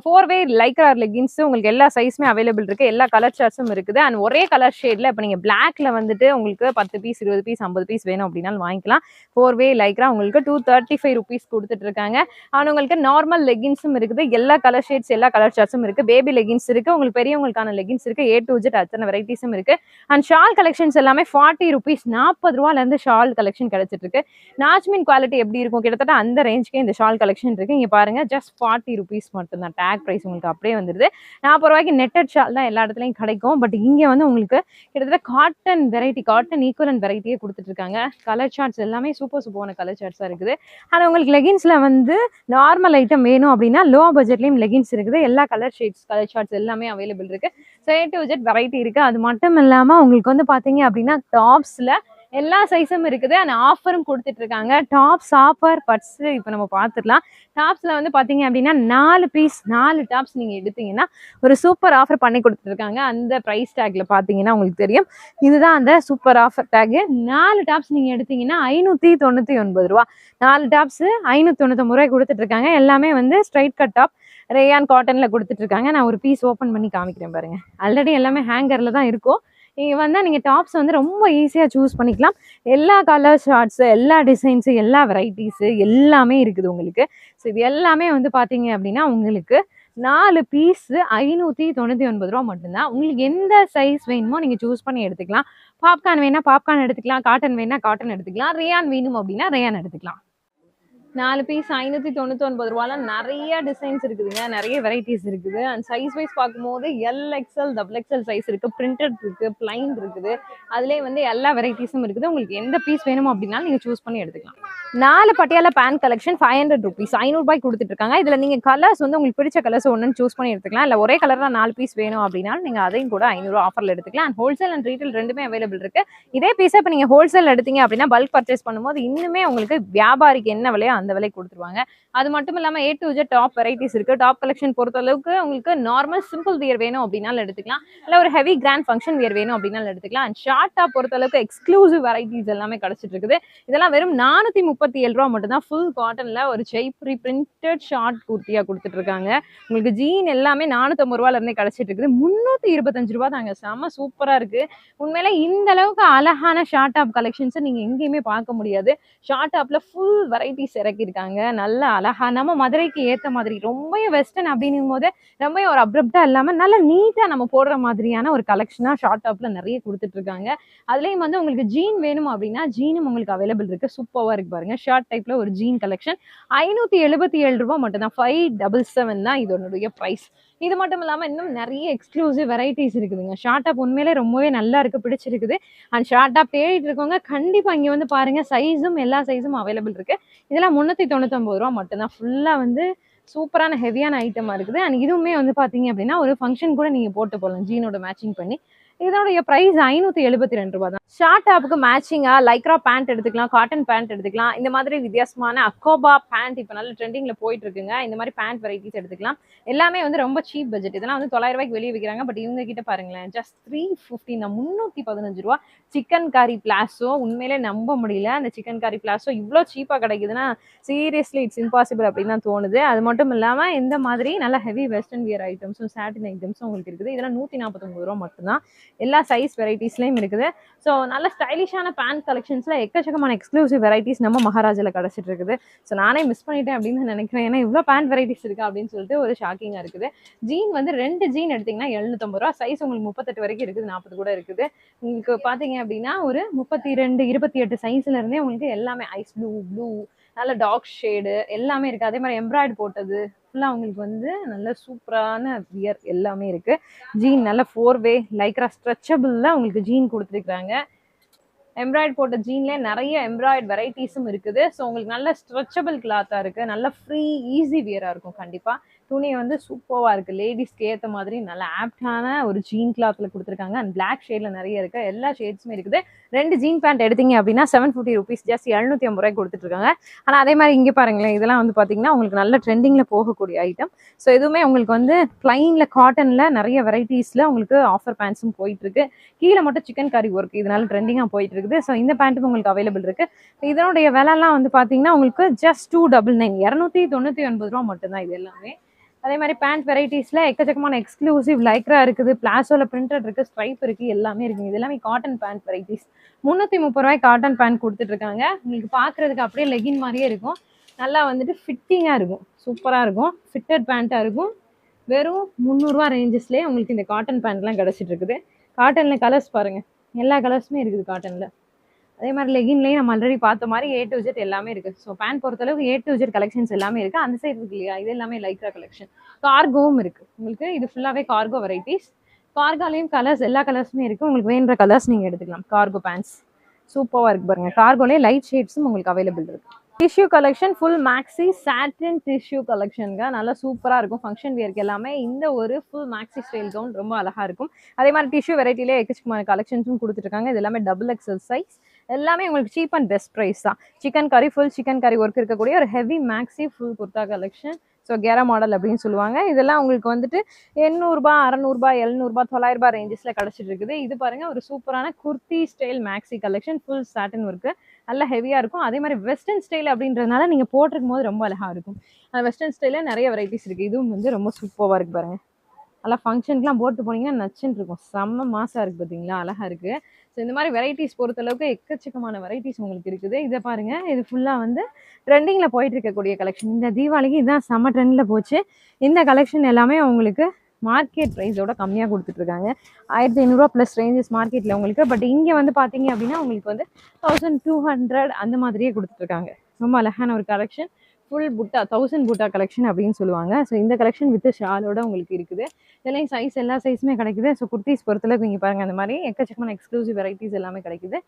ஃபோர் வே லைக்ரா லெகின்ஸும் உங்களுக்கு எல்லா சைஸுமே அவைலபிள் இருக்குது எல்லா கலர் சார்ட்ஸும் இருக்குது. அண்ட் ஒரே கலர் ஷேடில் இப்போ நீங்கள் பிளாக்ல வந்துட்டு உங்களுக்கு பத்து பீஸ் இருபது பீஸ் ஐம்பது பீஸ் வேணும் அப்படின்னாலும் வாங்கிக்கலாம். ஃபோர் வே லைக்ரா உங்களுக்கு டூ தேர்ட்டி ஃபைவ் ருபீஸ் கொடுத்துட்டு இருக்காங்க. அண்ட் உங்களுக்கு நார்மல் லெகின்ஸும் இருக்குது. எல்லா கலர் ஷேட்ஸ் எல்லா கலர் சார்ட்ஸும் இருக்கு. பேபி லெகின்ஸ் இருக்கு. உங்களுக்கு பெரியவங்களுக்கான லெகின்ஸ் இருக்கு. ஏ டு ஜெட் அத்தனை வெரைட்டிஸும் இருக்கு. அண்ட் ஷால் கலெக்ஷன்ஸ் எல்லாமே ஃபார்ட்டி ருபீஸ் நாற்பது ரூபாலேருந்து ஷால் கலெக்ஷன் கிடைச்சிட்டு இருக்கு நாச்மின் குவாலிட்டி எப்படி இருக்கும்? கிட்டத்தட்ட அந்த ரேஞ்சுக்கே இந்த ஷால் கலெக்ஷன் இருக்கு. இங்க பாருங்க ஜஸ்ட் ஃபார்ட்டி ருபீஸ் மட்டும் தான் டேக் ப்ரைஸ் உங்களுக்கு அப்படியே வந்துருது. நாற்பது ரூபாய்க்கு நெட்டட் ஷால் தான் எல்லா இடத்துலையும் கிடைக்கும். பட் இங்க வந்து உங்களுக்கு கிட்டத்தட்ட காட்டன் வெரைட்டி காட்டன் ஈக்குவலன் வெரைட்டியே கொடுத்துட்டு இருக்காங்க கலர் ஷார்ட்ஸ் எல்லாமே சூப்பர் சூப்பரான கலர் சார்ட்ஸாக இருக்குது. அது உங்களுக்கு லெகின்ஸ்ல வந்து நார்மல் ஐட்டம் வேணும் அப்படின்னா லோ பட்ஜெட்லயும் லெகின்ஸ் இருக்குது எல்லா கலர் ஷேட்ஸ் கலர் ஷார்ட்ஸ் எல்லாமே அவைலபிள் இருக்கு. So A to Z variety இருக்கு. அது மட்டும் இல்லாம உங்களுக்கு வந்து பாத்தீங்க அப்படின்னா டாப்ஸ்ல எல்லா சைஸும் இருக்குது. அந்த ஆஃபரும் கொடுத்துட்டு இருக்காங்க. டாப்ஸ் ஆஃபர் பட்ஸ் இப்போ நம்ம பார்த்துடலாம் டாப்ஸ்ல வந்து பாத்தீங்க அப்படின்னா நாலு பீஸ் நாலு டாப்ஸ் நீங்க எடுத்தீங்கன்னா ஒரு சூப்பர் ஆஃபர் பண்ணி கொடுத்துருக்காங்க அந்த ப்ரைஸ் டேக்ல பாத்தீங்கன்னா உங்களுக்கு தெரியும். இதுதான் அந்த சூப்பர் ஆஃபர் டேக் நாலு டாப்ஸ் நீங்க எடுத்தீங்கன்னா ஐநூத்தி தொண்ணூத்தி ஒன்பது ரூபா. நாலு டாப்ஸ் ஐநூத்தி தொண்ணூத்தொம்பது ரூபாய் கொடுத்துட்டு இருக்காங்க. எல்லாமே வந்து ஸ்ட்ரைட் கட் டாப் ரேயான் காட்டனில் கொடுத்துட்டு இருக்காங்க நான் ஒரு பீஸ் ஓப்பன் பண்ணி காமிக்கிறேன் பாருங்கள் ஆல்ரெடி எல்லாமே ஹேங்கரில் தான் இருக்கும். இங்கே வந்தால் நீங்கள் டாப்ஸ் வந்து ரொம்ப ஈஸியாக சூஸ் பண்ணிக்கலாம். எல்லா கலர் ஷார்ட்ஸு எல்லா டிசைன்ஸு எல்லா வெரைட்டிஸு எல்லாமே இருக்குது உங்களுக்கு. ஸோ இது எல்லாமே வந்து பார்த்தீங்க அப்படின்னா உங்களுக்கு நாலு பீஸு ஐநூற்றி தொண்ணூற்றி ஒன்பது ரூபா மட்டும்தான். உங்களுக்கு எந்த சைஸ் வேணுமோ நீங்கள் சூஸ் பண்ணி எடுத்துக்கலாம். பாப்கார்ன் வேணால் பாப்கார்ன் எடுத்துக்கலாம். காட்டன் வேணால் காட்டன் எடுத்துக்கலாம். ரேயான் வேணும் அப்படின்னா ரேயான் எடுத்துக்கலாம். நாலு பீஸ் ஐநூற்றி தொண்ணூற்றி ஒன்பது ரூபால நிறைய டிசைன்ஸ் இருக்குதுங்க. நிறைய வெரைட்டிஸ் இருக்குது. அண்ட் சைஸ் வைஸ் பார்க்கும்போது L XL double XL size இருக்குது பிரிண்டட் இருக்குது பிளைன் இருக்குது. அதுலேயே வந்து எல்லா வெரைட்டிஸும் இருக்குது. உங்களுக்கு எந்த பீஸ் வேணுமோ அப்படின்னாலும் நீங்கள் சூஸ் பண்ணி எடுத்துக்கலாம். நாலு Patiala pant collection five hundred rupees ஐநூறுபாய் கொடுத்துட்ருக்காங்க. இதில் நீங்கள் கலர்ஸ் வந்து உங்களுக்கு பிடிச்ச கலர்ஸ் ஒன்றுன்னு சூஸ் பண்ணி எடுத்துக்கலாம். இல்லை ஒரே கலரில் நாலு பீஸ் வேணும் அப்படின்னாலும் நீங்கள் அதையும் கூட ஐநூறு ஆஃபரில் எடுத்துக்கலாம். அண்ட் ஹோல்சேல் அண்ட் ரீட்டைல் ரெண்டுமே அவைலபிள் இருக்குது இதே பீஸை இப்போ நீங்கள் ஹோல்சேல் எடுத்தீங்க அப்படின்னா பல்க் பர்ச்சேஸ் பண்ணும்போது இன்னுமே உங்களுக்கு வியாபாரிக்கு என்ன விலையோ அந்த அந்த விலை கொடுத்துருவாங்க. அது மட்டும் இல்லாமல் A to Z top varieties இருக்கு. டாப் கலெக்ஷன் பொறுத்த அளவுக்கு உங்களுக்கு நார்மல் சிம்பிள் வியர் வேணும் அப்படின்னாலும் எடுத்துக்கலாம். இல்லை ஒரு ஹெவி கிராண்ட் ஃபங்க்ஷன் வியர் வேணும் அப்படின்னாலும் எடுத்துக்கலாம். அண்ட் ஷார்ட் டாப் பொறுத்த அளவுக்கு எக்ஸ்க்ளூசிவ் வெரைட்டிஸ் எல்லாமே கிடச்சிட்டு இருக்குது. இதெல்லாம் வெறும் நானூற்றி முப்பத்தி ஏழு ரூபா மட்டும்தான். ஃபுல் காட்டனில் ஒரு ஜெய்ப்ரி பிரிண்டட் ஷார்ட் கூர்த்தியாக கொடுத்துட்டு இருக்காங்க உங்களுக்கு ஜீன் எல்லாமே நானூற்றம்பது ரூபால இருந்தே இருக்குது. முந்நூற்றி இருபத்தஞ்சு ரூபா தாங்க. செம்ம சூப்பராக இருக்கு. உண்மையில இந்த அளவுக்கு அழகான ஷார்ட் டாப் கலெக்ஷன்ஸை நீங்கள் எங்கேயுமே பார்க்க முடியாது. ஷார்ட் டாப்பில் ஃபுல் வெரைட்டிஸ் இறக்கியிருக்காங்க நல்ல அழகா நம்ம மதுரைக்கு ஏத்த மாதிரி ரொம்பவும் வெஸ்டர்ன் அப்படின்னும் போது ரொம்பவும் ஒரு அப்ரப்டா இல்லாம நல்ல நீட்டா நம்ம போடுற மாதிரியான ஒரு கலெக்ஷனா ஷார்ட் டாப்ல நிறைய கொடுத்துட்டு இருக்காங்க அதுலயும் வந்து உங்களுக்கு ஜீன் வேணும் அப்படின்னா ஜீனும் உங்களுக்கு அவைலபிள் இருக்கு. சூப்பரா இருக்கு பாருங்க. ஷார்ட் டைப்ல ஒரு ஜீன் கலெக்ஷன் ஐநூத்தி எழுபத்தி ஏழு ரூபாய் மட்டும் தான் ஃபைவ் டபுள் செவன் தான் இதனுடைய ப்ரைஸ் இது மட்டும் இல்லாமல் இன்னும் நிறைய எக்ஸ்க்ளூசிவ் வெரைட்டிஸ் இருக்குதுங்க. ஷார்ட் டாப் உண்மையிலே ரொம்பவே நல்லா இருக்கு பிடிச்சிருக்குது. அண்ட் ஷார்ட் டாப் தேடிட்டு இருக்கவங்க கண்டிப்பாக இங்கே வந்து பாருங்க சைஸும் எல்லா சைஸும் அவைலபிள் இருக்கு. இதெல்லாம் முந்நூற்றி தொண்ணூத்தொம்பது ரூபா மட்டும்தான். ஃபுல்லாக வந்து சூப்பரான ஹெவியான ஐட்டமாக இருக்குது. அண்ட் இதுவுமே வந்து பார்த்தீங்க அப்படின்னா ஒரு ஃபங்க்ஷன் கூட நீங்கள் போட்டு போகலாம் ஜீனோட மேட்சிங் பண்ணி. இதோடைய ப்ரைஸ் ஐநூத்தி எழுபத்தி ரெண்டு ரூபா தான் ஷார்ட் டாப்புக்கு மேட்சிங்கா லைக்ரா பேண்ட் எடுத்துக்கலாம் காட்டன் பேண்ட் எடுத்துக்கலாம். இந்த மாதிரி வித்தியாசமான அக்கோபா பேண்ட் இப்போ நல்ல ட்ரெண்டிங்ல போயிட்டு இருக்குங்க இந்த மாதிரி பேண்ட் வெரைட்டிஸ் எடுத்துக்கலாம். எல்லாமே வந்து ரொம்ப சீப் பட்ஜெட் இதெல்லாம் வந்து தொள்ளாயிரம் ரூபாய்க்கு வெளியே விற்கிறாங்க பட் இவங்க கிட்ட பாருங்களேன் ஜஸ்ட் த்ரீ ஃபிஃப்டின் முந்நூற்றி பதினஞ்சு ரூபா. சிக்கன் காரி பிளாஸோ உண்மையிலே நம்ப முடியல. அந்த சிக்கன் காரி பிளாஸோ இவ்வளோ சீப்பாக கிடைக்குதுன்னா சீரியஸ்லி இட்ஸ் இம்பாசிபிள் அப்படின்னு தான் தோணுது. அது மட்டும் இல்லாமல் இந்த மாதிரி நல்ல ஹெவி வெஸ்டர்ன் வியர் ஐட்டம்ஸும் சாட்டின் ஐட்டம்ஸும் உங்களுக்கு இருக்குது. இதெல்லாம் நூற்றி நாற்பத்தொம்பது ரூபா மட்டும்தான். எல்லா சைஸ் வெரைட்டிஸ்லையும் இருக்குது. ஸோ நல்ல ஸ்டைலிஷான பேண்ட் கலெக்ஷன்ஸில் எக்கச்சக்கமான எக்ஸ்க்ளூசிவ் வெரைட்டிஸ் நம்ம மகாராஜில் கிடச்சிட்டு இருக்குது. ஸோ நானே மிஸ் பண்ணிட்டேன் அப்படின்னு நான் நினைக்கிறேன். ஏன்னா இவ்வளோ பேண்ட் வெரைட்டிஸ் இருக்குது அப்படின்னு சொல்லிட்டு ஒரு ஷாக்கிங்காக இருக்குது. ஜீன் வந்து ரெண்டு ஜீன் எடுத்தீங்கன்னா எழுநூத்தம்பது ரூபா. சைஸ் உங்களுக்கு முப்பத்தெட்டு வரைக்கும் இருக்குது. நாற்பது கூட இருக்குது. உங்களுக்கு பார்த்தீங்க அப்படின்னா ஒரு முப்பத்தி ரெண்டு இருபத்தி எட்டு சைஸ்ல இருந்தே உங்களுக்கு எல்லாமே ஐஸ் ப்ளூ ப்ளூ நல்ல டார்க் ஷேடு எல்லாமே இருக்குது அதே மாதிரி எம்ப்ராய்டு போட்டது ஃபுல்லாக அவங்களுக்கு வந்து நல்ல சூப்பரான வியர் எல்லாமே இருக்குது ஜீன் நல்ல ஃபோர் வே லைக்ரா ஸ்ட்ரெச்சபிளில் அவங்களுக்கு ஜீன் கொடுத்துருக்குறாங்க. எம்ப்ராய்ட் போட்ட ஜீன்லேயே நிறைய எம்ப்ராய்டு வெரைட்டிஸும் இருக்குது. ஸோ உங்களுக்கு நல்ல ஸ்ட்ரெச்சபிள் கிளாத்தாக இருக்குது நல்ல ஃப்ரீ ஈஸி வியராக இருக்கும் கண்டிப்பாக துணி வந்து சூப்பராக இருக்குது லேடிஸ்க்கு ஏற்ற மாதிரி நல்ல ஆப்டான ஒரு ஜீன் கிளாத்தில் கொடுத்துருக்காங்க. அண்ட் பிளாக் ஷேடில் நிறைய இருக்குது எல்லா ஷேட்ஸுமே இருக்குது. ரெண்டு ஜீன் பேண்ட் எடுத்தீங்க அப்படின்னா செவன் ஃபிஃப்டி ருபீஸ் ஜஸ்ட் எழுநூற்றி ஐம்பது ரூபாய்க்கு கொடுத்துட்ருக்காங்க. ஆனால் அதே மாதிரி இங்கே பாருங்களேன் இதெல்லாம் வந்து பார்த்தீங்கன்னா உங்களுக்கு நல்ல ட்ரெண்டிங்கில் போகக்கூடிய ஐட்டம் ஸோ இதுவுமே உங்களுக்கு வந்து ப்ளைனில் காட்டனில் நிறைய வெரைட்டிஸில் உங்களுக்கு ஆஃபர் பேண்ட்ஸும் போயிட்டுருக்கு. கீழே மட்டும் சிக்கன் கறி ஒர்க் இதனால ட்ரெண்டிங்காக போயிட்டு இருக்குது ஸோ இந்த பேண்ட்டும் உங்களுக்கு அவைலபிள் இருக்குது இதனுடைய விலைலாம் வந்து பார்த்தீங்கன்னா உங்களுக்கு ஜஸ்ட் டூ டபுள் நைன் இரநூத்தி தொண்ணூற்றி ஒன்பது ரூபா மட்டும்தான் இது எல்லாமே. அதே மாதிரி பேண்ட் வெரைட்டிஸில் எக்கச்சக்கமான எக்ஸ்க்ளூசிவ் லைக்ரா இருக்குது பிளாசோவில் பிரிண்டட் இருக்குது ஸ்ட்ரைப் இருக்குது எல்லாமே இருக்குது இது எல்லாமே காட்டன் பேண்ட் வெரைட்டிஸ் முந்நூற்றி முப்பது ரூபாய் காட்டன் பேண்ட் கொடுத்துட்ருக்காங்க உங்களுக்கு பார்க்குறதுக்கு அப்படியே லெகின் மாதிரியே இருக்கும். நல்லா வந்துட்டு ஃபிட்டிங்காக இருக்கும். சூப்பராக இருக்கும். ஃபிட்டட் பேண்ட்டாக இருக்கும். வெறும் முந்நூறுரூவா ரேஞ்சஸ்லேயே உங்களுக்கு இந்த காட்டன் பேண்ட்லாம் கிடச்சிட்டு இருக்குது. காட்டனில் கலர்ஸ் பாருங்கள் எல்லா கலர்ஸுமே இருக்குது காட்டனில் அதே மாதிரி லெகின்லேயும் நம்ம ஆல்ரெடி பார்த்த மாதிரி ஏ டு ஜெட் எல்லாமே இருக்குது ஸோ பேண்ட் பொறுத்தளவுக்கு ஏ டு ஜெட் கலெக்ஷன்ஸ் எல்லாமே இருக்குது அந்த சைடு இருக்கு இல்லையா? இது எல்லாமே லைக்ரா கலெக்ஷன் கார்கோவும் இருக்குது உங்களுக்கு இது ஃபுல்லாகவே கார்கோ வெரைட்டிஸ் கார்கோலையும் கலர்ஸ் எல்லா கலர்ஸுமே இருக்குது உங்களுக்கு வேணுற கலர்ஸ் நீங்கள் எடுத்துக்கலாம். கார்கோ பேண்ட்ஸ் சூப்பராக இருக்கு பாருங்க. கார்கோலேயே லைட் ஷேட்ஸும் உங்களுக்கு அவைலபிள் இருக்கு. Tissue collection full maxi satin tissue கலெக்ஷனுங்க நல்லா சூப்பராக இருக்கும். ஃபங்க்ஷன் வியர்க்கு எல்லாமே இந்த ஒரு ஃபுல் மேக்ஸி ஸ்டைல் கவுன் ரொம்ப அழகாக இருக்கும். அதே மாதிரி டிஷ்யூ வெரைட்டிலே எக்கச்சக்கமான கலெக்ஷன்ஸும் கொடுத்துருக்காங்க இது எல்லாமே டபுள் எக்ஸல் சைஸ் எல்லாமே உங்களுக்கு சீப் அண்ட் பெஸ்ட் ப்ரைஸ் தான். Chikankari full chikankari work இருக்கக்கூடிய ஒரு heavy maxi full kurta collection so கேரா மாடல் அப்படின்னு சொல்லுவாங்க. இதெல்லாம் உங்களுக்கு வந்துட்டு எண்ணூறுபா அறநூறுபா எழுநூறுபா தொள்ளாயிரரூபா ரேஞ்சஸில் கிடச்சிட்டு இருக்குது. இது பாருங்கள் ஒரு சூப்பரான kurti style maxi collection full satin work நல்லா ஹெவியாக இருக்கும். அதே மாதிரி வெஸ்டர்ன் ஸ்டைல் அப்படின்றதுனால நீங்கள் போட்டிருக்கும் போது ரொம்ப அழகாக இருக்கும். அந்த வெஸ்டர்ன் ஸ்டைலில் நிறைய வெரைட்டிஸ் இருக்குது இதுவும் வந்து ரொம்ப சூப்பராக இருக்கு பாருங்கள் நல்லா ஃபங்க்ஷனுக்குலாம் போட்டு போனீங்கன்னா நச்சுன்னு இருக்கும். செம்ம மாசாக இருக்குது பார்த்தீங்களா அழகாக இருக்குது ஸோ இந்த மாதிரி வெரைட்டிஸ் பொறுத்தளவுக்கு எக்கச்சக்கமான வெரைட்டிஸ் உங்களுக்கு இருக்குது. இதை பாருங்கள் இது ஃபுல்லாக வந்து ட்ரெண்டிங்கில் போயிட்டு இருக்கக்கூடிய கலெக்ஷன் இந்த தீபாவளிக்கு இதுதான் செம்ம ட்ரெண்டில் போச்சு. இந்த கலெக்ஷன் எல்லாமே உங்களுக்கு மார்க்கெட் ப்ரைஸோட கம்மியாக கொடுத்துட்ருக்காங்க ஆயிரத்தி ஐநூறுரூவா ப்ளஸ் ரேஞ்சஸ் மார்க்கெட்டில் உங்களுக்கு. பட் இங்கே வந்து பார்த்தீங்க அப்படின்னா உங்களுக்கு வந்து தௌசண்ட் டூ ஹண்ட்ரட் அந்த மாதிரியே கொடுத்துட்ருக்காங்க ரொம்ப அழகான ஒரு கலெக்ஷன் ஃபுல் புட்டா தௌசண்ட் புட்டா கலெக்ஷன் அப்படின்னு சொல்லுவாங்க. ஸோ இந்த கலெக்ஷன் வித் ஷாலோட உங்களுக்கு இருக்குது. இதெல்லாம் சைஸ் எல்லா சைஸுமே கிடைக்குது. ஸோ குர்த்திஸ் பொறுத்தளவுக்கு இங்கே பாருங்கள் அந்த மாதிரி எக்கச்சக்கமான எக்ஸ்க்ளூசிவ் வெரைட்டிஸ் எல்லாமே கிடைக்குது.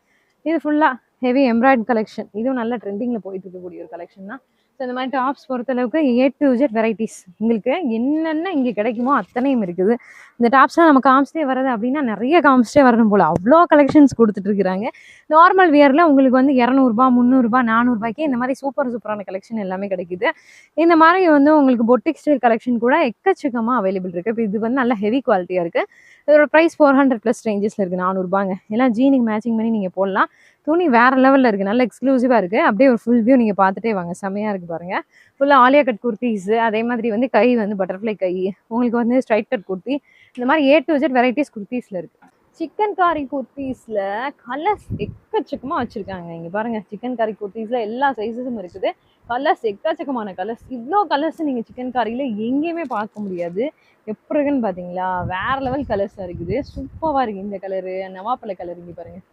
இது ஃபுல்லாக ஹெவி எம்ப்ராய்ட் கலெக்ஷன் இதுவும் நல்ல ட்ரெண்டிங்கில் போயிட்டு இருக்கக்கூடிய ஒரு கலெக்ஷன் தான். ஸோ இந்த மாதிரி டாப்ஸ் பொறுத்தளவுக்கு ஏ டு ஜெட் வெரைட்டிஸ் உங்களுக்கு என்னென்ன இங்கே கிடைக்குமோ அத்தனையும் இருக்குது. இந்த டாப்ஸ்லாம் நம்ம காமிச்சிட்டே வர்றது அப்படின்னா நிறைய காமிச்சிட்டே வரணும் போல். அவ்வளோ கலெக்ஷன்ஸ் கொடுத்துட்ருக்குறாங்க நார்மல் வியரில் உங்களுக்கு வந்து இரநூறுபா முந்நூறுபா நானூறுபாய்க்கு இந்த மாதிரி சூப்பர் சூப்பரான கலெக்ஷன் எல்லாமே கிடைக்குது. இந்த மாதிரி வந்து உங்களுக்கு பொட்டிக் ஸ்டைல் கலெக்ஷன் கூட எக்கச்சக்கமாக அவைலபிள் இருக்குது இப்போ இது வந்து நல்ல ஹெவி குவாலிட்டியாக இருக்குது இதோட ப்ரைஸ் ஃபோர் ஹண்ட்ரட் ப்ளஸ் ரேஞ்சஸில் இருக்குது நானூறுபாங்க. எல்லாம் ஜீனுக்கு மேட்சிங் பண்ணி நீங்கள் போடலாம். துணி வேறு லெவலில் இருக்குது நல்ல எக்ஸ்க்ளூசிவாக இருக்குது அப்படியே ஒரு ஃபுல் வியூ நீங்கள் பார்த்துட்டே வாங்க. செம்மையாக இருக்குது பாருங்கள் ஃபுல்லாக ஆலியா கட் குர்த்திஸு அதே மாதிரி வந்து கை வந்து பட்டர்ஃப்ளை கை உங்களுக்கு வந்து ஸ்ட்ரைட் கட் குர்த்தி இந்த மாதிரி ஏ டு ஜெட் வெரைட்டிஸ் குர்த்தீஸில் இருக்குது சிக்கன் காரி குர்த்தீஸில் கலர்ஸ் எக்கச்சக்கமாக வச்சுருக்காங்க. இங்கே பாருங்கள் சிக்கன் காரி குர்த்தீஸில் எல்லா சைஸஸும் இருக்குது. கலர்ஸ் எக்கச்சக்கமான கலர்ஸ் இவ்வளோ கலர்ஸ் நீங்கள் சிக்கன் காரியில் எங்கேயுமே பார்க்க முடியாது. எப்படி இருக்குன்னு பார்த்தீங்களா வேற லெவல் கலர்ஸாக இருக்குது. சூப்பராக இருக்குது இந்த கலரு நவாப்பழ கலர் இங்கே பாருங்கள்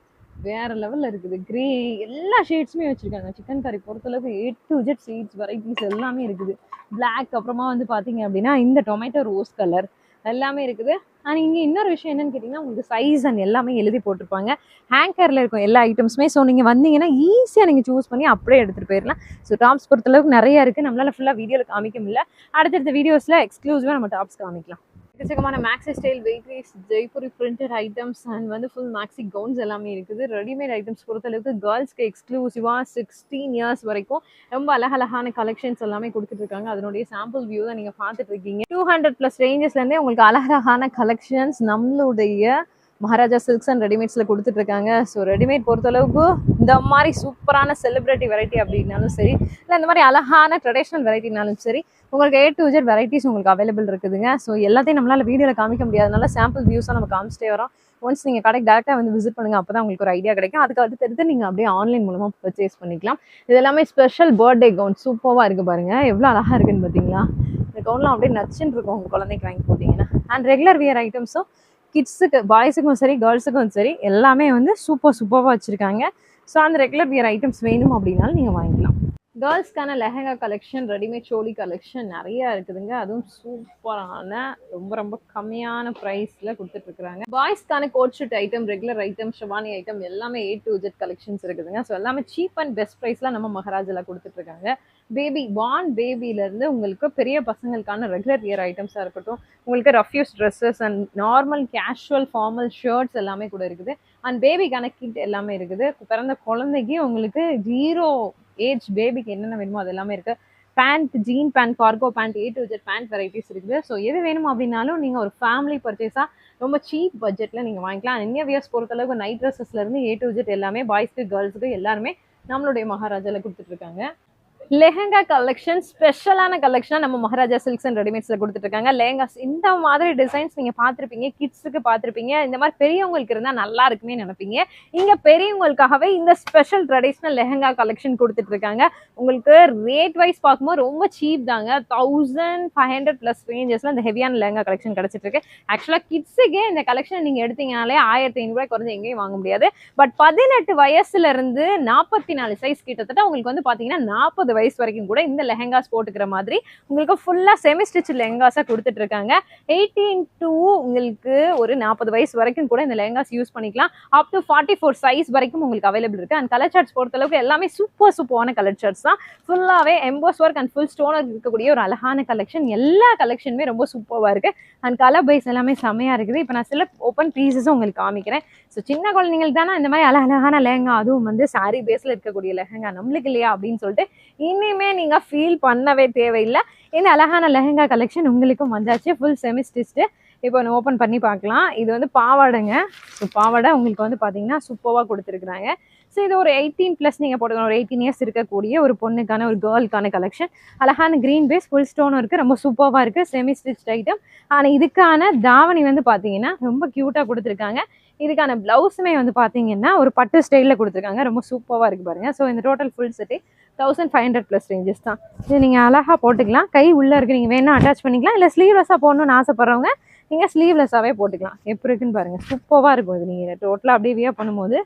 வேற லெவல்ல இருக்குது. கிரே எல்லா ஷேட்ஸுமே வச்சிருக்காங்க. சிக்கன் கறி பொறுத்தளவுக்கு A to Z shades varieties எல்லாமே இருக்குது. பிளாக் அப்புறமா வந்து பார்த்தீங்க அப்படின்னா இந்த டொமேட்டோ ரோஸ் கலர் எல்லாமே இருக்குது. ஆனால் இங்கே இன்னொரு விஷயம் என்னன்னு கேட்டிங்கன்னா உங்களுக்கு சைஸ் அண்ட் எல்லாமே எழுதி போட்டிருப்பாங்க. ஹேங்கரில் இருக்கும் எல்லா ஐட்டம்ஸுமே ஸோ நீங்கள் வந்தீங்கன்னா ஈஸியாக நீங்கள் சூஸ் பண்ணி அப்படியே எடுத்துகிட்டு போயிடலாம் ஸோ டாப்ஸ் பொறுத்தளவுக்கு நிறைய இருக்குது நம்மளால் ஃபுல்லாக வீடியோவில் காமிக்க முடியல. அடுத்தடுத்த வீடியோஸில் எக்ஸ்க்ளூசிவாக நம்ம டாப்ஸ் காமிக்கலாம். எக்கச்சக்கமான மேக்ஸி ஸ்டைல் வெயிட்ரீஸ் ஜெய்ப்பூரி பிரிண்டட் ஐட்டம்ஸ் அண்ட் வந்து ஃபுல் மேக்ஸி கவுன்ஸ் எல்லாமே இருக்குது. ரெடிமேட் ஐட்டம்ஸ் பொறுத்தளவுக்கு கேர்ள்ஸ்க்கு எக்ஸ்க்ளூசிவாக சிக்ஸ்டீன் இயர்ஸ் வரைக்கும் ரொம்ப அழகழகான கலெக்ஷன்ஸ் எல்லாமே கொடுத்துட்டு இருக்காங்க அதனுடைய சாம்பிள் வியூ தான் நீங்கள் பார்த்துட்டு இருக்கீங்க டூ ஹண்ட்ரட் ப்ளஸ் ரேஞ்சஸ்லேருந்தே உங்களுக்கு அழகழகான கலெக்ஷன்ஸ் நம்மளுடைய மகாராஜா சில்க்ஸ் அண்ட் ரெடிமேட்ஸில் கொடுத்துட்டு இருக்காங்க ஸோ ரெடிமேட் பொறுத்தளவுக்கு இந்த மாதிரி சூப்பரான செலிப்ரிட்டி வெரைட்டி அப்படின்னாலும் சரி இல்லை இந்த மாதிரி அழகான ட்ரெடிஷ்னல் வெரைட்டினாலும் சரி உங்களுக்கு ஏ டு ஜெட் வெரைட்டிஸ் உங்களுக்கு அவைலபிள் இருக்குதுங்க. ஸோ எல்லாத்தையும் நம்மளால் வீடியோவில் காமிக்க முடியாதனால சாம்பிள் வியூஸாக நம்ம காமிச்சிட்டே வரோம். ஒன்ஸ் நீங்கள் கடைக்கு டேரெக்டாக வந்து விசிட் பண்ணுங்க அப்போ தான் உங்களுக்கு ஒரு ஐடியா கிடைக்கும். அதுக்கு அடுத்தடுத்து நீங்கள் அப்படியே ஆன்லைன் மூலமாக பர்ச்சேஸ் பண்ணிக்கலாம். இது எல்லாமே ஸ்பெஷல் பர்த்டே கவுன் சூப்பராக இருக்குது பாருங்கள் எவ்வளோ அழகாக இருக்குன்னு பார்த்தீங்களா இந்த கவுன்லாம் அப்படியே நச்சுன்னு இருக்கும் உங்கள் குழந்தைக்கு வாங்கி போட்டிங்கன்னா. அண்ட் ரெகுலர் வியர் ஐட்டம்ஸும் கிட்ஸுக்கு பாய்ஸுக்கும் சரி கேர்ள்ஸுக்கும் சரி எல்லாமே வந்து சூப்பர் சூப்பராக வச்சுருக்காங்க. ஸோ அந்த ரெகுலர் வியர் ஐட்டம்ஸ் வேணும் அப்படின்னாலும் நீங்கள் வாங்கிக்கலாம். கேர்ள்ஸ்க்கான lehenga collection readymade choli collection நிறையா இருக்குதுங்க. அதுவும் சூப்பரான ரொம்ப ரொம்ப கம்மியான ப்ரைஸில் கொடுத்துட்ருக்குறாங்க. பாய்ஸ்க்கான coat suit item regular item sherwani item எல்லாமே ஏ டு ஜெட் கலெக்ஷன்ஸ் இருக்குதுங்க. ஸோ எல்லாமே சீப் அண்ட் பெஸ்ட் ப்ரைஸில் நம்ம மகாராஜில் கொடுத்துட்ருக்காங்க. பேபி பார்ன் பேபியிலேருந்து உங்களுக்கு பெரிய பசங்களுக்கான ரெகுலர் இயர் ஐட்டம்ஸாக இருக்கட்டும் உங்களுக்கு ரஃப்யூஸ் dresses and normal casual formal shirts எல்லாமே கூட இருக்குது. அண்ட் பேபிக்கான கிட் எல்லாமே இருக்குது. பிறந்த குழந்தைக்கு உங்களுக்கு ஜீரோ ஏஜ் பேபிக்கு என்னென்ன வேணுமோ அது எல்லாமே இருக்குது pant jean pant cargo pant A to Z pant varieties இருக்குது. ஸோ எது வேணும் அப்படின்னாலும் நீங்கள் ஒரு ஃபேமிலி பர்ச்சேஸாக ரொம்ப சீப் பட்ஜெட்டில் நீங்கள் வாங்கிக்கலாம். இன்னிய வியர்ஸ் பொறுத்தளவுக்கு நைட் ட்ரெஸ்ஸஸ்லேருந்து ஏ டு ஜெட் எல்லாமே பாய்ஸ்க்கு கேர்ள்ஸுக்கு எல்லாருமே நம்மளுடைய மகாராஜாவில் கொடுத்துட்ருக்காங்க லெஹங்கா கலெக்ஷன் ஸ்பெஷலான கலெக்ஷனாக நம்ம மகாராஜா சில்க்ஸ் அண்ட் ரெடிமேட்ஸில் கொடுத்துட்ருக்காங்க லெஹங்காஸ் இந்த மாதிரி டிசைன்ஸ் நீங்கள் பார்த்துருப்பீங்க கிட்ஸுக்கு பார்த்துருப்பீங்க. இந்த மாதிரி பெரியவங்களுக்கு இருந்தால் நல்லா இருக்குமே நினைப்பீங்க. இங்கே பெரியவங்களுக்காகவே இந்த ஸ்பெஷல் ட்ரெடிஷ்னல் லெஹங்கா கலெக்ஷன் கொடுத்துட்ருக்காங்க உங்களுக்கு ரேட் வைஸ் பார்க்கும்போது ரொம்ப சீப் தாங்க. தௌசண்ட் ஃபைவ் ஹண்ட்ரட் ப்ளஸ் ரேஞ்சஸில் இந்த ஹெவியான லெஹங்கா கலெக்ஷன் கிடச்சிட்ருக்கு ஆக்சுவலாக கிட்ஸுக்கே இந்த கலெக்ஷன் நீங்கள் எடுத்தீங்கனாலே ஆயிரத்தி ஐநூறுரூவா குறைஞ்சி எங்கேயும் வாங்க முடியாது. பட் பதினெட்டு வயசுல இருந்து நாற்பத்தி நாலு சைஸ் கிட்டத்தட்ட உங்களுக்கு வந்து பார்த்தீங்கன்னா நாற்பது வயசு வரைக்கும் கூட இந்த லெஹங்காஸ் போட்டுக்கிற மாதிரி உங்களுக்கு ஃபுல்லாக செமி ஸ்டிச் லெஹங்காஸாக கொடுத்துட்டு இருக்காங்க எயிட்டீன் டூ உங்களுக்கு ஒரு நாற்பது வயசு வரைக்கும் கூட இந்த லெஹங்காஸ் யூஸ் பண்ணிக்கலாம். Up to forty four size வரைக்கும் உங்களுக்கு அவைலபிள் இருக்கு. அண்ட் கலர் சார்ட்ஸ் பொறுத்தளவுக்கு எல்லாமே சூப்பர் சூப்பரான கலர் சார்ட்ஸ் தான். ஃபுல்லாகவே emboss work and full stone இருக்கக்கூடிய ஒரு அழகான கலெக்ஷன் எல்லா கலெக்ஷனுமே ரொம்ப சூப்பராக இருக்கு. அண்ட் கலர் பைஸ் எல்லாமே செமையாக இருக்குது. இப்போ நான் சில ஓப்பன் பீசஸும் உங்களுக்கு காமிக்கிறேன். ஸோ சின்ன குழந்தைங்களுக்கு தானே இந்த மாதிரி அழகழகான லெஹங்கா அதுவும் வந்து சாரி பேஸில் இருக்கக்கூடிய லெஹங்கா நம்மளுக்கு இல்லையா அப்படின்னு சொல்லிட்டு இனிமே நீங்கள் ஃபீல் பண்ணவே தேவையில்லை. இந்த அழகான லெஹங்கா கலெக்ஷன் உங்களுக்கும் வந்தாச்சு. ஃபுல் செமி ஸ்டிச்டு இப்போ நம்ம ஓப்பன் பண்ணி பார்க்கலாம். இது வந்து பாவாடைங்க. ஸோ பாவாடை உங்களுக்கு வந்து பார்த்தீங்கன்னா சூப்பராக கொடுத்துருக்குறாங்க. ஸோ இது ஒரு எயிட்டீன் ப்ளஸ் நீங்கள் போட்டுக்கணும். ஒரு எயிட்டீன் இயர்ஸ் இருக்கக்கூடிய ஒரு பொண்ணுக்கான ஒரு கேர்ளுக்கான கலெக்ஷன் அழகான க்ரீன் பேஸ் ஃபுல் ஸ்டோனும் இருக்குது ரொம்ப சூப்பராக இருக்குது செமி ஸ்டிச் ஐட்டம் ஆனால் இதுக்கான தாவணி வந்து பார்த்தீங்கன்னா ரொம்ப க்யூட்டாக கொடுத்துருக்காங்க. இதுக்கான ப்ளவுஸுமே வந்து பார்த்தீங்கன்னா ஒரு பட்டு ஸ்டைலில் கொடுத்துருக்காங்க. ரொம்ப சூப்பராக இருக்குது பாருங்கள் ஸோ இந்த total full set thousand five hundred plus ranges தான். இது நீங்கள் அழகாக போட்டுக்கலாம். கை உள்ளே இருக்குது நீங்கள் வேணால் அட்டாச் பண்ணிக்கலாம். இல்லை ஸ்லீவ்லெஸ்ஸாக போடணும்னு ஆசைப்பட்றவங்க நீங்கள் ஸ்லீவ்லெஸ்ஸாகவே போட்டுக்கலாம். எப்படி இருக்குன்னு பாருங்கள் சூப்பராக இருக்கும் இது. நீங்கள் டோட்டலாக அப்படியே வியர் பண்ணும்போது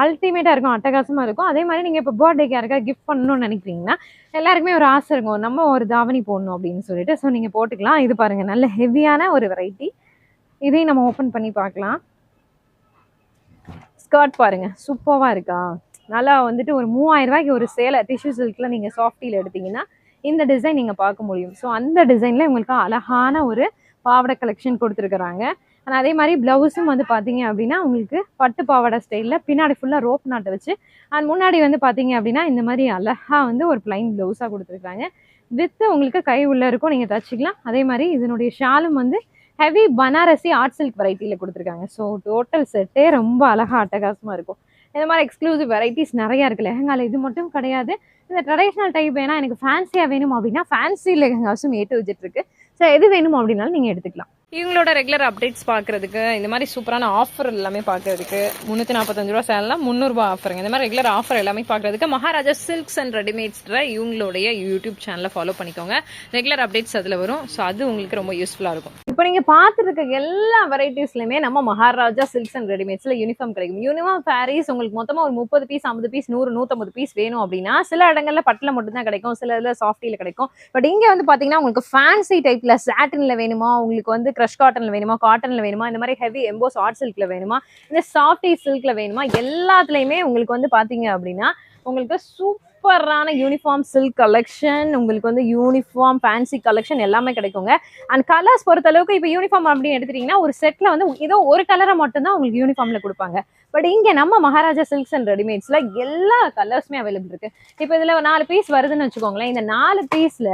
அல்டிமேட்டாக இருக்கும். அட்டகாசமாக இருக்கும். அதே மாதிரி நீங்கள் இப்போ பர்த்டேக்கு யாருக்கா கிஃப்ட் பண்ணணும்னு நினைக்கிறீங்கன்னா எல்லாருக்குமே ஒரு ஆசை இருக்கும். நம்ம ஒரு தாவணி போடணும் அப்படின்னு சொல்லிட்டு. ஸோ நீங்கள் போட்டுக்கலாம். இது பாருங்கள் நல்ல ஹெவியான ஒரு வெரைட்டி இதையும் நம்ம ஓப்பன் பண்ணி பார்க்கலாம். ஸ்கர்ட் பாருங்கள் சூப்பராக இருக்கா? நல்லா வந்துட்டு ஒரு மூவாயிரம் ரூபாய்க்கு ஒரு சேலை டிஷ்யூ சில்கில் நீங்கள் சாஃப்டியில் எடுத்தீங்கன்னா இந்த டிசைன் நீங்கள் பார்க்க முடியும். ஸோ அந்த டிசைனில் உங்களுக்கு அழகான ஒரு பாவாடை கலெக்ஷன் கொடுத்துருக்குறாங்க. ஆனால் அதே மாதிரி ப்ளவுஸும் வந்து பார்த்தீங்க அப்படின்னா உங்களுக்கு பட்டு பாவாடை ஸ்டைலில் பின்னாடி ஃபுல்லாக ரோப் நாட்டை வச்சு அண்ட் முன்னாடி வந்து பார்த்தீங்க அப்படின்னா இந்த மாதிரி அழகாக வந்து ஒரு பிளைன் ப்ளவுஸாக கொடுத்துருக்காங்க வித்து உங்களுக்கு கை உள்ளே இருக்கும் நீங்கள் தச்சுக்கலாம். அதே மாதிரி இதனுடைய ஷாலும் வந்து ஹெவி பனாரசி ஆர்ட் சில்க் வெரைட்டியில் கொடுத்துருக்காங்க. ஸோ டோட்டல் செட்டே ரொம்ப அழகா அட்டகாசமாக இருக்கும். இந்த மாதிரி எக்ஸ்க்ளூசிவ் வெரைட்டிஸ் நிறையா இருக்குது லெஹங்காவில் இது மட்டும் கிடையாது. இந்த ட்ரெடிஷ்னல் டைப் வேணால் எனக்கு ஃபேன்சியாக வேணும் அப்படின்னா ஃபேன்சி லெஹங்காஸும் ஏட்டு வச்சுட்டு ஸோ எது வேணும் அப்படின்னாலும் நீங்கள் எடுத்துக்கலாம். இவங்களோட ரெகுலர் அப்டேட்ஸ் பார்க்குறதுக்கு இந்த மாதிரி சூப்பரான ஆஃபர் எல்லாமே பார்க்குறதுக்கு முந்நூற்றி நாற்பத்தஞ்சு ரூபா சேலாம் முந்நூறுபா ஆஃபருங்க இந்த மாதிரி ரெகுலர் ஆஃபர் எல்லாமே பார்க்குறதுக்கு மகாராஜா சில்க்ஸ் அண்ட் ரெடிமேட்ஸ்ன்ற இவங்களுடைய யூடியூப் சேனலை ஃபாலோ பண்ணிக்கோங்க. ரெகுலர் அப்டேட்ஸ் அதில் வரும். ஸோ அது உங்களுக்கு ரொம்ப யூஸ்ஃபுல்லாக இருக்கும். இப்போ நீங்கள் பார்த்துருக்க எல்லா வெரைட்டிஸ்லையுமே நம்ம மகாராஜா சில்க்ஸ் அண்ட் ரெடிமேட்ஸில் யூனிஃபார்ம் கிடைக்கும். யூனிஃபார்ம் சாரீஸ் உங்களுக்கு மொத்தமாக ஒரு முப்பது பீஸ் ஐம்பது பீஸ் நூறு நூற்றம்பது பீஸ் வேணும் அப்படின்னா சில இடங்களில் பட்டில் மட்டும்தான் கிடைக்கும் சில இதில் சாஃப்டியில் கிடைக்கும். பட் இங்கே வந்து பார்த்தீங்கன்னா உங்களுக்கு ஃபேன்சி டைப்பில் சாட்டினில் வேணுமா உங்களுக்கு வந்து க்ரஷ் காட்டனில் வேணுமா காட்டனில் வேணுமா இந்த மாதிரி ஹெவி எம்போஸ் ஆர்ட் சில்கில் வேணுமா இந்த சாஃப்டி சில்கில் வேணுமா எல்லாத்துலேயுமே உங்களுக்கு வந்து பார்த்தீங்க அப்படின்னா உங்களுக்கு சூப்பரான யூனிஃபார்ம் சில்க் கலெக்ஷன் உங்களுக்கு வந்து யூனிஃபார்ம் ஃபேன்சி கலெக்ஷன் எல்லாமே கிடைக்குங்க. அண்ட் கலர்ஸ் பொறுத்தளவுக்கு இப்போ யூனிஃபார்ம் அப்படின்னு எடுத்துட்டீங்கன்னா ஒரு செட்டில் வந்து ஏதோ ஒரு கலரை மட்டும்தான் உங்களுக்கு யூனிஃபார்ம்ல கொடுப்பாங்க. பட் இங்கே நம்ம மகாராஜா சில்க்ஸ் அண்ட் ரெடிமேட்ஸில் எல்லா கலர்ஸுமே அவைலபிள் இருக்கு. இப்போ இதில் நாலு பீஸ் வருதுன்னு வச்சுக்கோங்களேன். இந்த நாலு பீஸில்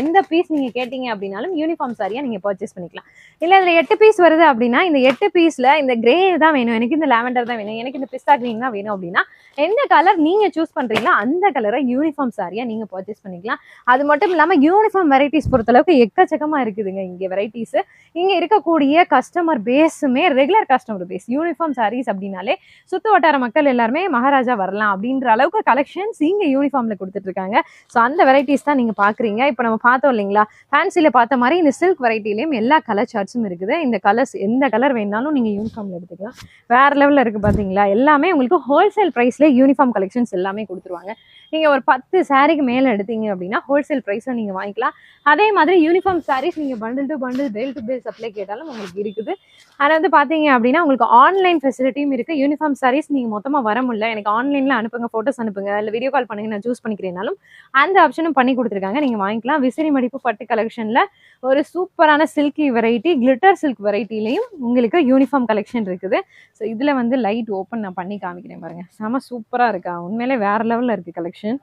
எந்த பீஸ் நீங்கள் கேட்டீங்க அப்படின்னாலும் யூனிஃபார்ம் சாரியாக நீங்கள் பர்ச்சேஸ் பண்ணிக்கலாம். இல்லை இதில் எட்டு பீஸ் வருது அப்படின்னா இந்த எட்டு பீஸில் இந்த கிரே தான் வேணும். எனக்கு இந்த லாவெண்டர் தான் வேணும். எனக்கு இந்த பிஸ்தா க்ரீன் தான் வேணும் அப்படின்னா எந்த கலர் நீங்கள் சூஸ் பண்ணுறீங்களோ அந்த கலரை யூனிஃபார்ம் சாரியாக நீங்கள் பர்ச்சேஸ் பண்ணிக்கலாம். அது மட்டும் இல்லாமல் யூனிஃபார்ம் வெரைட்டிஸ் பொறுத்தளவுக்கு எக்கச்சக்கமாக இருக்குதுங்க இங்கே வெரைட்டிஸ் இங்கே இருக்கக்கூடிய customer பேஸுமே regular customer base uniform saris அப்படின்னாலே சுத்து வட்டார மக்கள் எல்லாருமே மகாராஜா வரலாம் அப்படின்ற அளவுக்கு கலெக்ஷன்ஸ் இங்கே யூனிஃபார்ம்ல கொடுத்துட்டு இருக்காங்க ஸோ அந்த வெரைட்டிஸ் தான் நீங்க பாக்குறீங்க. இப்போ நம்ம பார்த்தோம் இல்லைங்களா? ஃபேன்சியில் பார்த்த மாதிரி இந்த சில்க் வெரைட்டிலையும் எல்லா கலர் சார்ட்ஸும் இருக்குது. இந்த கலர்ஸ் எந்த கலர் வேணாலும் நீங்க யூனிஃபார்ம்ல எடுத்துக்கலாம். வேற லெவலில் இருக்கு பாத்தீங்களா? எல்லாமே உங்களுக்கு ஹோல்சேல் ப்ரைஸ்ல யூனிஃபார்ம் கலெக்ஷன்ஸ் எல்லாமே கொடுத்துருவாங்க. நீங்க ஒரு பத்து சாரிக்கு மேல எடுத்தீங்க அப்படின்னா ஹோல்சேல் ப்ரைஸ்ல நீங்க வாங்கிக்கலாம். அதே மாதிரி யூனிஃபார்ம் சாரீஸ் நீங்க bundle to bundle bale to bale supply கேட்டாலும் உங்களுக்கு இருக்குது. அது வந்து பாத்தீங்க அப்படின்னா உங்களுக்கு ஆன்லைன் ஃபெசிலிட்டியும் இருக்கு. யூனிஃபார்ம் சாரீஸ் நீங்கள் மொத்தமாக வர முடியல. எனக்கு ஆன்லைனில் அனுப்புங்க ஃபோட்டோஸ் அனுப்புங்க இல்லை வீடியோ கால் பண்ணுங்க நான் சூஸ் பண்ணிக்கிறேனாலும் அந்த ஆப்ஷனும் பண்ணி கொடுத்துருக்காங்க. நீங்கள் வாங்கிக்கலாம். விசிறி மடிப்பு பட்டு கலெக்ஷனில் ஒரு சூப்பரான சில்கி வெரைட்டி கிளிட்டர் சில்க் வெரைட்டிலையும் உங்களுக்கு யூனிஃபார்ம் கலெக்ஷன் இருக்குது. ஸோ இதில் வந்து லைட் ஓப்பன் நான் பண்ணி காமிக்கிறேன் பாருங்க. செம சூப்பராக இருக்கா? உண்மையிலே வேறு லெவலில் இருக்குது கலெக்ஷன்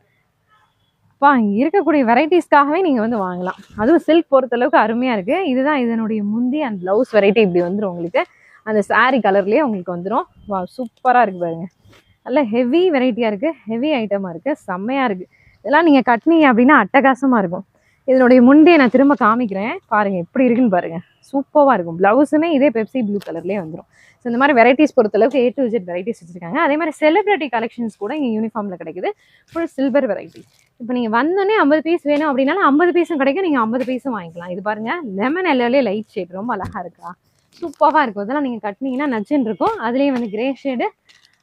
அப்பா இருக்கக்கூடிய வெரைட்டிஸ்க்காகவே நீங்கள் வந்து வாங்கலாம். அதுவும் சில்க் பொறுத்தளவுக்கு அருமையாக இருக்குது இதுதான் இதனுடைய முந்தி அண்ட் ப்ளவுஸ் வெரைட்டி இப்படி வந்துடும் உங்களுக்கு. அந்த saree கலர்லயே உங்களுக்கு வந்துடும் வா சூப்பராக இருக்கு பாருங்க. நல்ல ஹெவி வெரைட்டியாக இருக்கு. ஹெவி ஐட்டமாக இருக்கு. செம்மையா இருக்கு. இதெல்லாம் நீங்க கட்டினீங்க அப்படின்னா அட்டகாசமாக இருக்கும். இதனுடைய முந்தைய நான் திரும்ப காமிக்கிறேன். பாருங்க எப்படி இருக்குன்னு பாருங்க. சூப்பராக இருக்கும். பிளவுஸுமே இதே பெப்சி ப்ளூ கலர்லேயே வந்துடும் ஸோ இந்த மாதிரி வெரைட்டிஸ் பொறுத்தளவுக்கு ஏ டு ஜெட் வெரைட்டிஸ் வச்சுருக்காங்க. அதே மாதிரி செலிபிரிட்டி கலெக்ஷன்ஸ் கூட இங்கே யூனிஃபார்மில் கிடைக்குது. ஃபுல் சில்வர் வெரைட்டி இப்போ நீங்கள் வந்தோடனே ஐம்பது பீஸ் வேணும் அப்படின்னாலும் ஐம்பது பீஸும் கிடைக்கும். நீங்கள் ஐம்பது பீஸும் வாங்கிக்கலாம். இது பாருங்கள் லெமன் எல்லோலே லைட் ஷேட் ரொம்ப அழகா இருக்கா? சூப்பராக இருக்கும். இதெல்லாம் நீங்கள் கட்டினீங்கன்னா நச்சுன்னு இருக்கும். அதுலேயும் வந்து கிரே ஷேடு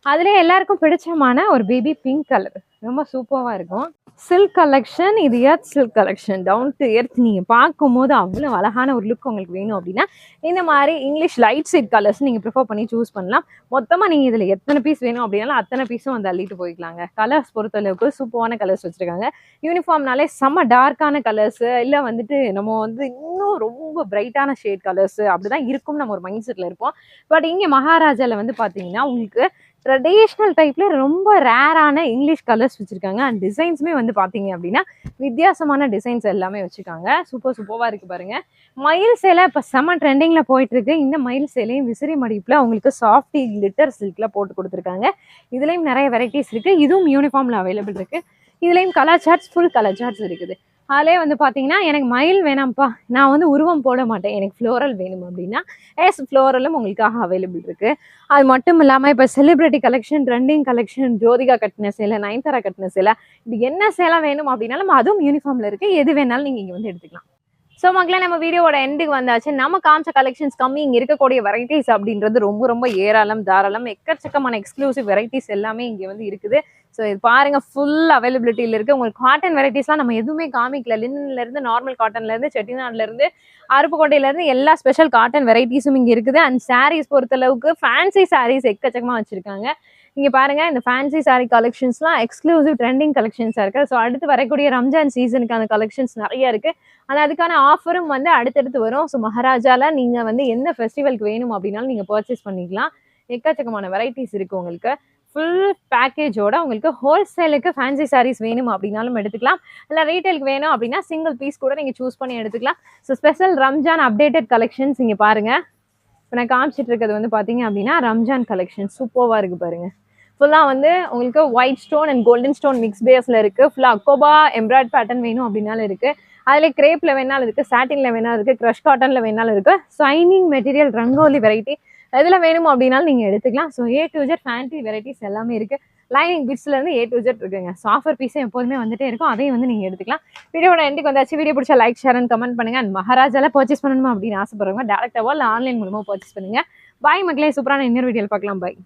அதுலேயே எல்லாருக்கும் பிடிச்சமான ஒரு பேபி பிங்க் கலர் ரொம்ப சூப்பராக இருக்கும். சில்க் கலெக்ஷன் இது earth silk collection down to earth நீங்கள் பார்க்கும்போது அவ்வளோ அழகான ஒரு லுக் உங்களுக்கு வேணும் அப்படின்னா இந்த மாதிரி இங்கிலீஷ் லைட் சைட் கலர்ஸ் நீங்கள் ப்ரிஃபர் பண்ணி சூஸ் பண்ணலாம். மொத்தமாக நீங்கள் இதில் எத்தனை பீஸ் வேணும் அப்படின்னாலும் அத்தனை பீஸும் வந்து அள்ளிட்டு போய்க்கலாங்க. கலர்ஸ் பொறுத்தளவுக்கு சூப்பரான கலர்ஸ் வச்சுருக்காங்க. யூனிஃபார்ம்னாலே செம்ம டார்க்கான கலர்ஸு இல்லை வந்துட்டு நம்ம வந்து இன்னும் ரொம்ப பிரைட்டான ஷேட் கலர்ஸ்ஸு அப்படி தான் இருக்கும் நம்ம ஒரு மைண்ட் செட்டில் இருப்போம். பட் இங்கே மகாராஜாவில் வந்து பார்த்தீங்கன்னா உங்களுக்கு ட்ரெடிஷ்னல் டைப்பில் ரொம்ப ரேரான இங்கிலீஷ் கலர்ஸ் வச்சிருக்காங்க. அண்ட் டிசைன்ஸுமே வந்து பார்த்தீங்க அப்படின்னா வித்தியாசமான டிசைன்ஸ் எல்லாமே வச்சுருக்காங்க. சூப்பர் சூப்பராக இருக்குது பாருங்கள் மயில் சேலை இப்போ செம ட்ரெண்டிங்கில் போயிட்டுருக்கு. இந்த மயில் சேலையும் விசிறி மடிப்பில் அவங்களுக்கு சாஃப்டி கிளிட்டர் சில்க்ல போட்டு கொடுத்துருக்காங்க. இதுலேயும் நிறைய வெரைட்டிஸ் இருக்குது இதுவும் யூனிஃபார்மில் அவைலபிள் இருக்குது இதுலேயும் colour charts full colour charts இருக்குது. அதிலே வந்து பார்த்தீங்கன்னா எனக்கு மயில் வேணாம்ப்பா. நான் வந்து உருவம் போட மாட்டேன். எனக்கு ஃப்ளோரல் வேணும் அப்படின்னா எஸ் ஃப்ளோரலும் உங்களுக்காக அவைலபிள் இருக்குது அது மட்டும் இல்லாமல் இப்போ celebrity collection trending collection Jyothika கட்டின சேலை நயன்தாரா கட்டின சேலை இது என்ன சேலை வேணும் அப்படின்னாலும் அதுவும் யூனிஃபார்மில் இருக்குது எது வேணாலும் நீங்கள் இங்கே வந்து எடுத்துக்கலாம். ஸோ மக்களே நம்ம வீடியோவோட எண்டுக்கு வந்தாச்சு. நம்ம காமிச்ச கலெக்ஷன்ஸ் கம்மி இங்கே இருக்கக்கூடிய வெரைட்டிஸ் அப்படின்றது ரொம்ப ரொம்ப ஏராளம் தாராளம் எக்கச்சக்கமான எக்ஸ்க்ளூசிவ் வெரைட்டிஸ் எல்லாமே இங்கே வந்து இருக்குது. ஸோ இது பாருங்க ஃபுல் அவைலபிலிட்டியில் இருக்கு. உங்களுக்கு காட்டன் வெரைட்டிஸ்லாம் நம்ம எதுவுமே காமிக்கல. லினன்ல இருந்து நார்மல் காட்டன்ல இருந்து செட்டிநாடுல இருந்து அருப்புக்கோட்டையில இருந்து எல்லா ஸ்பெஷல் காட்டன் வெரைட்டிஸும் இங்கே இருக்குது. அண்ட் சாரீஸ் பொறுத்தளவுக்கு ஃபேன்சி சாரீஸ் எக்கச்சக்கமா வச்சிருக்காங்க. இங்க பாருங்க இந்த ஃபேன்சி சாரீ கலெக்ஷன்ஸ்லாம் எக்ஸ்க்ளூசிவ் ட்ரெண்டிங் கலெக்ஷன்ஸாக இருக்கு. ஸோ அடுத்து வரக்கூடிய ரம்ஜான் சீசனுக்கான கலெக்ஷன்ஸ் நிறைய இருக்கு. ஆனால் அதுக்கான ஆஃபரும் வந்து அடுத்தடுத்து வரும். ஸோ மகாராஜால நீங்க வந்து எந்த ஃபெஸ்டிவலுக்கு வேணும் அப்படின்னாலும் நீங்க பர்ச்சேஸ் பண்ணிக்கலாம். எக்கச்சக்கமான வெரைட்டிஸ் இருக்கு உங்களுக்கு. ஃபுல் பேக்கேஜோட உங்களுக்கு ஹோல்சேலுக்கு ஃபேன்சி சாரீஸ் வேணும் அப்படின்னாலும் எடுத்துக்கலாம். இல்லை ரீட்டைலுக்கு வேணும் அப்படின்னா சிங்கிள் பீஸ் கூட நீங்கள் சூஸ் பண்ணி எடுத்துக்கலாம். So special Ramzan updated collections இங்கே பாருங்கள் இப்போ நான் காமிச்சிட்டு இருக்கிறது வந்து பார்த்தீங்க அப்படின்னா ரம்ஜான் கலெக்ஷன் சூப்பராக இருக்குது பாருங்கள் ஃபுல்லாக வந்து உங்களுக்கு white stone and golden stone mix பேஸில் இருக்குது ஃபுல்லாக அக்கோபா எம்ப்ராய்ட் பேட்டர்ன் வேணும் அப்படின்னாலும் இருக்குது அதில் கிரேப்பில் வேணாலும் இருக்குது சாட்டினில் வேணாலும் இருக்குது க்ரஷ் காட்டனில் வேணாலும் இருக்குது ஷைனிங் மெட்டீரியல் ரங்கோலி வெரைட்டி எதில் வேணும் அப்படின்னாலும் நீங்கள் எடுத்துக்கலாம். So A to Z fancy varieties எல்லாமே இருக்குது லைனிங் பிட்ஸ்லேருந்து ஏ டு ஜெட் இருக்குங்க. ஸோ ஆஃபர் பீஸும் எப்போதுமே வந்துட்டே இருக்கும். அதையும் வந்து நீங்கள் எடுத்துக்கலாம். வீடியோட எண்டுக்கு வந்தாச்சு. வீடியோ பிடிச்சா லைக் ஷேர் அண்ட் கமெண்ட் பண்ணுங்க. அண்ட் மகாராஜால பர்ச்சேஸ் பண்ணணுமா அப்படின்னு ஆசைப்படுறவங்க டேரக்டாவோ இல்லை ஆன்லைன் மூலமாக பர்ச்சேஸ் பண்ணுங்க. பாய் மக்களே. சூப்பரான இன்னொரு வீடியோவில் பார்க்கலாம். பாய்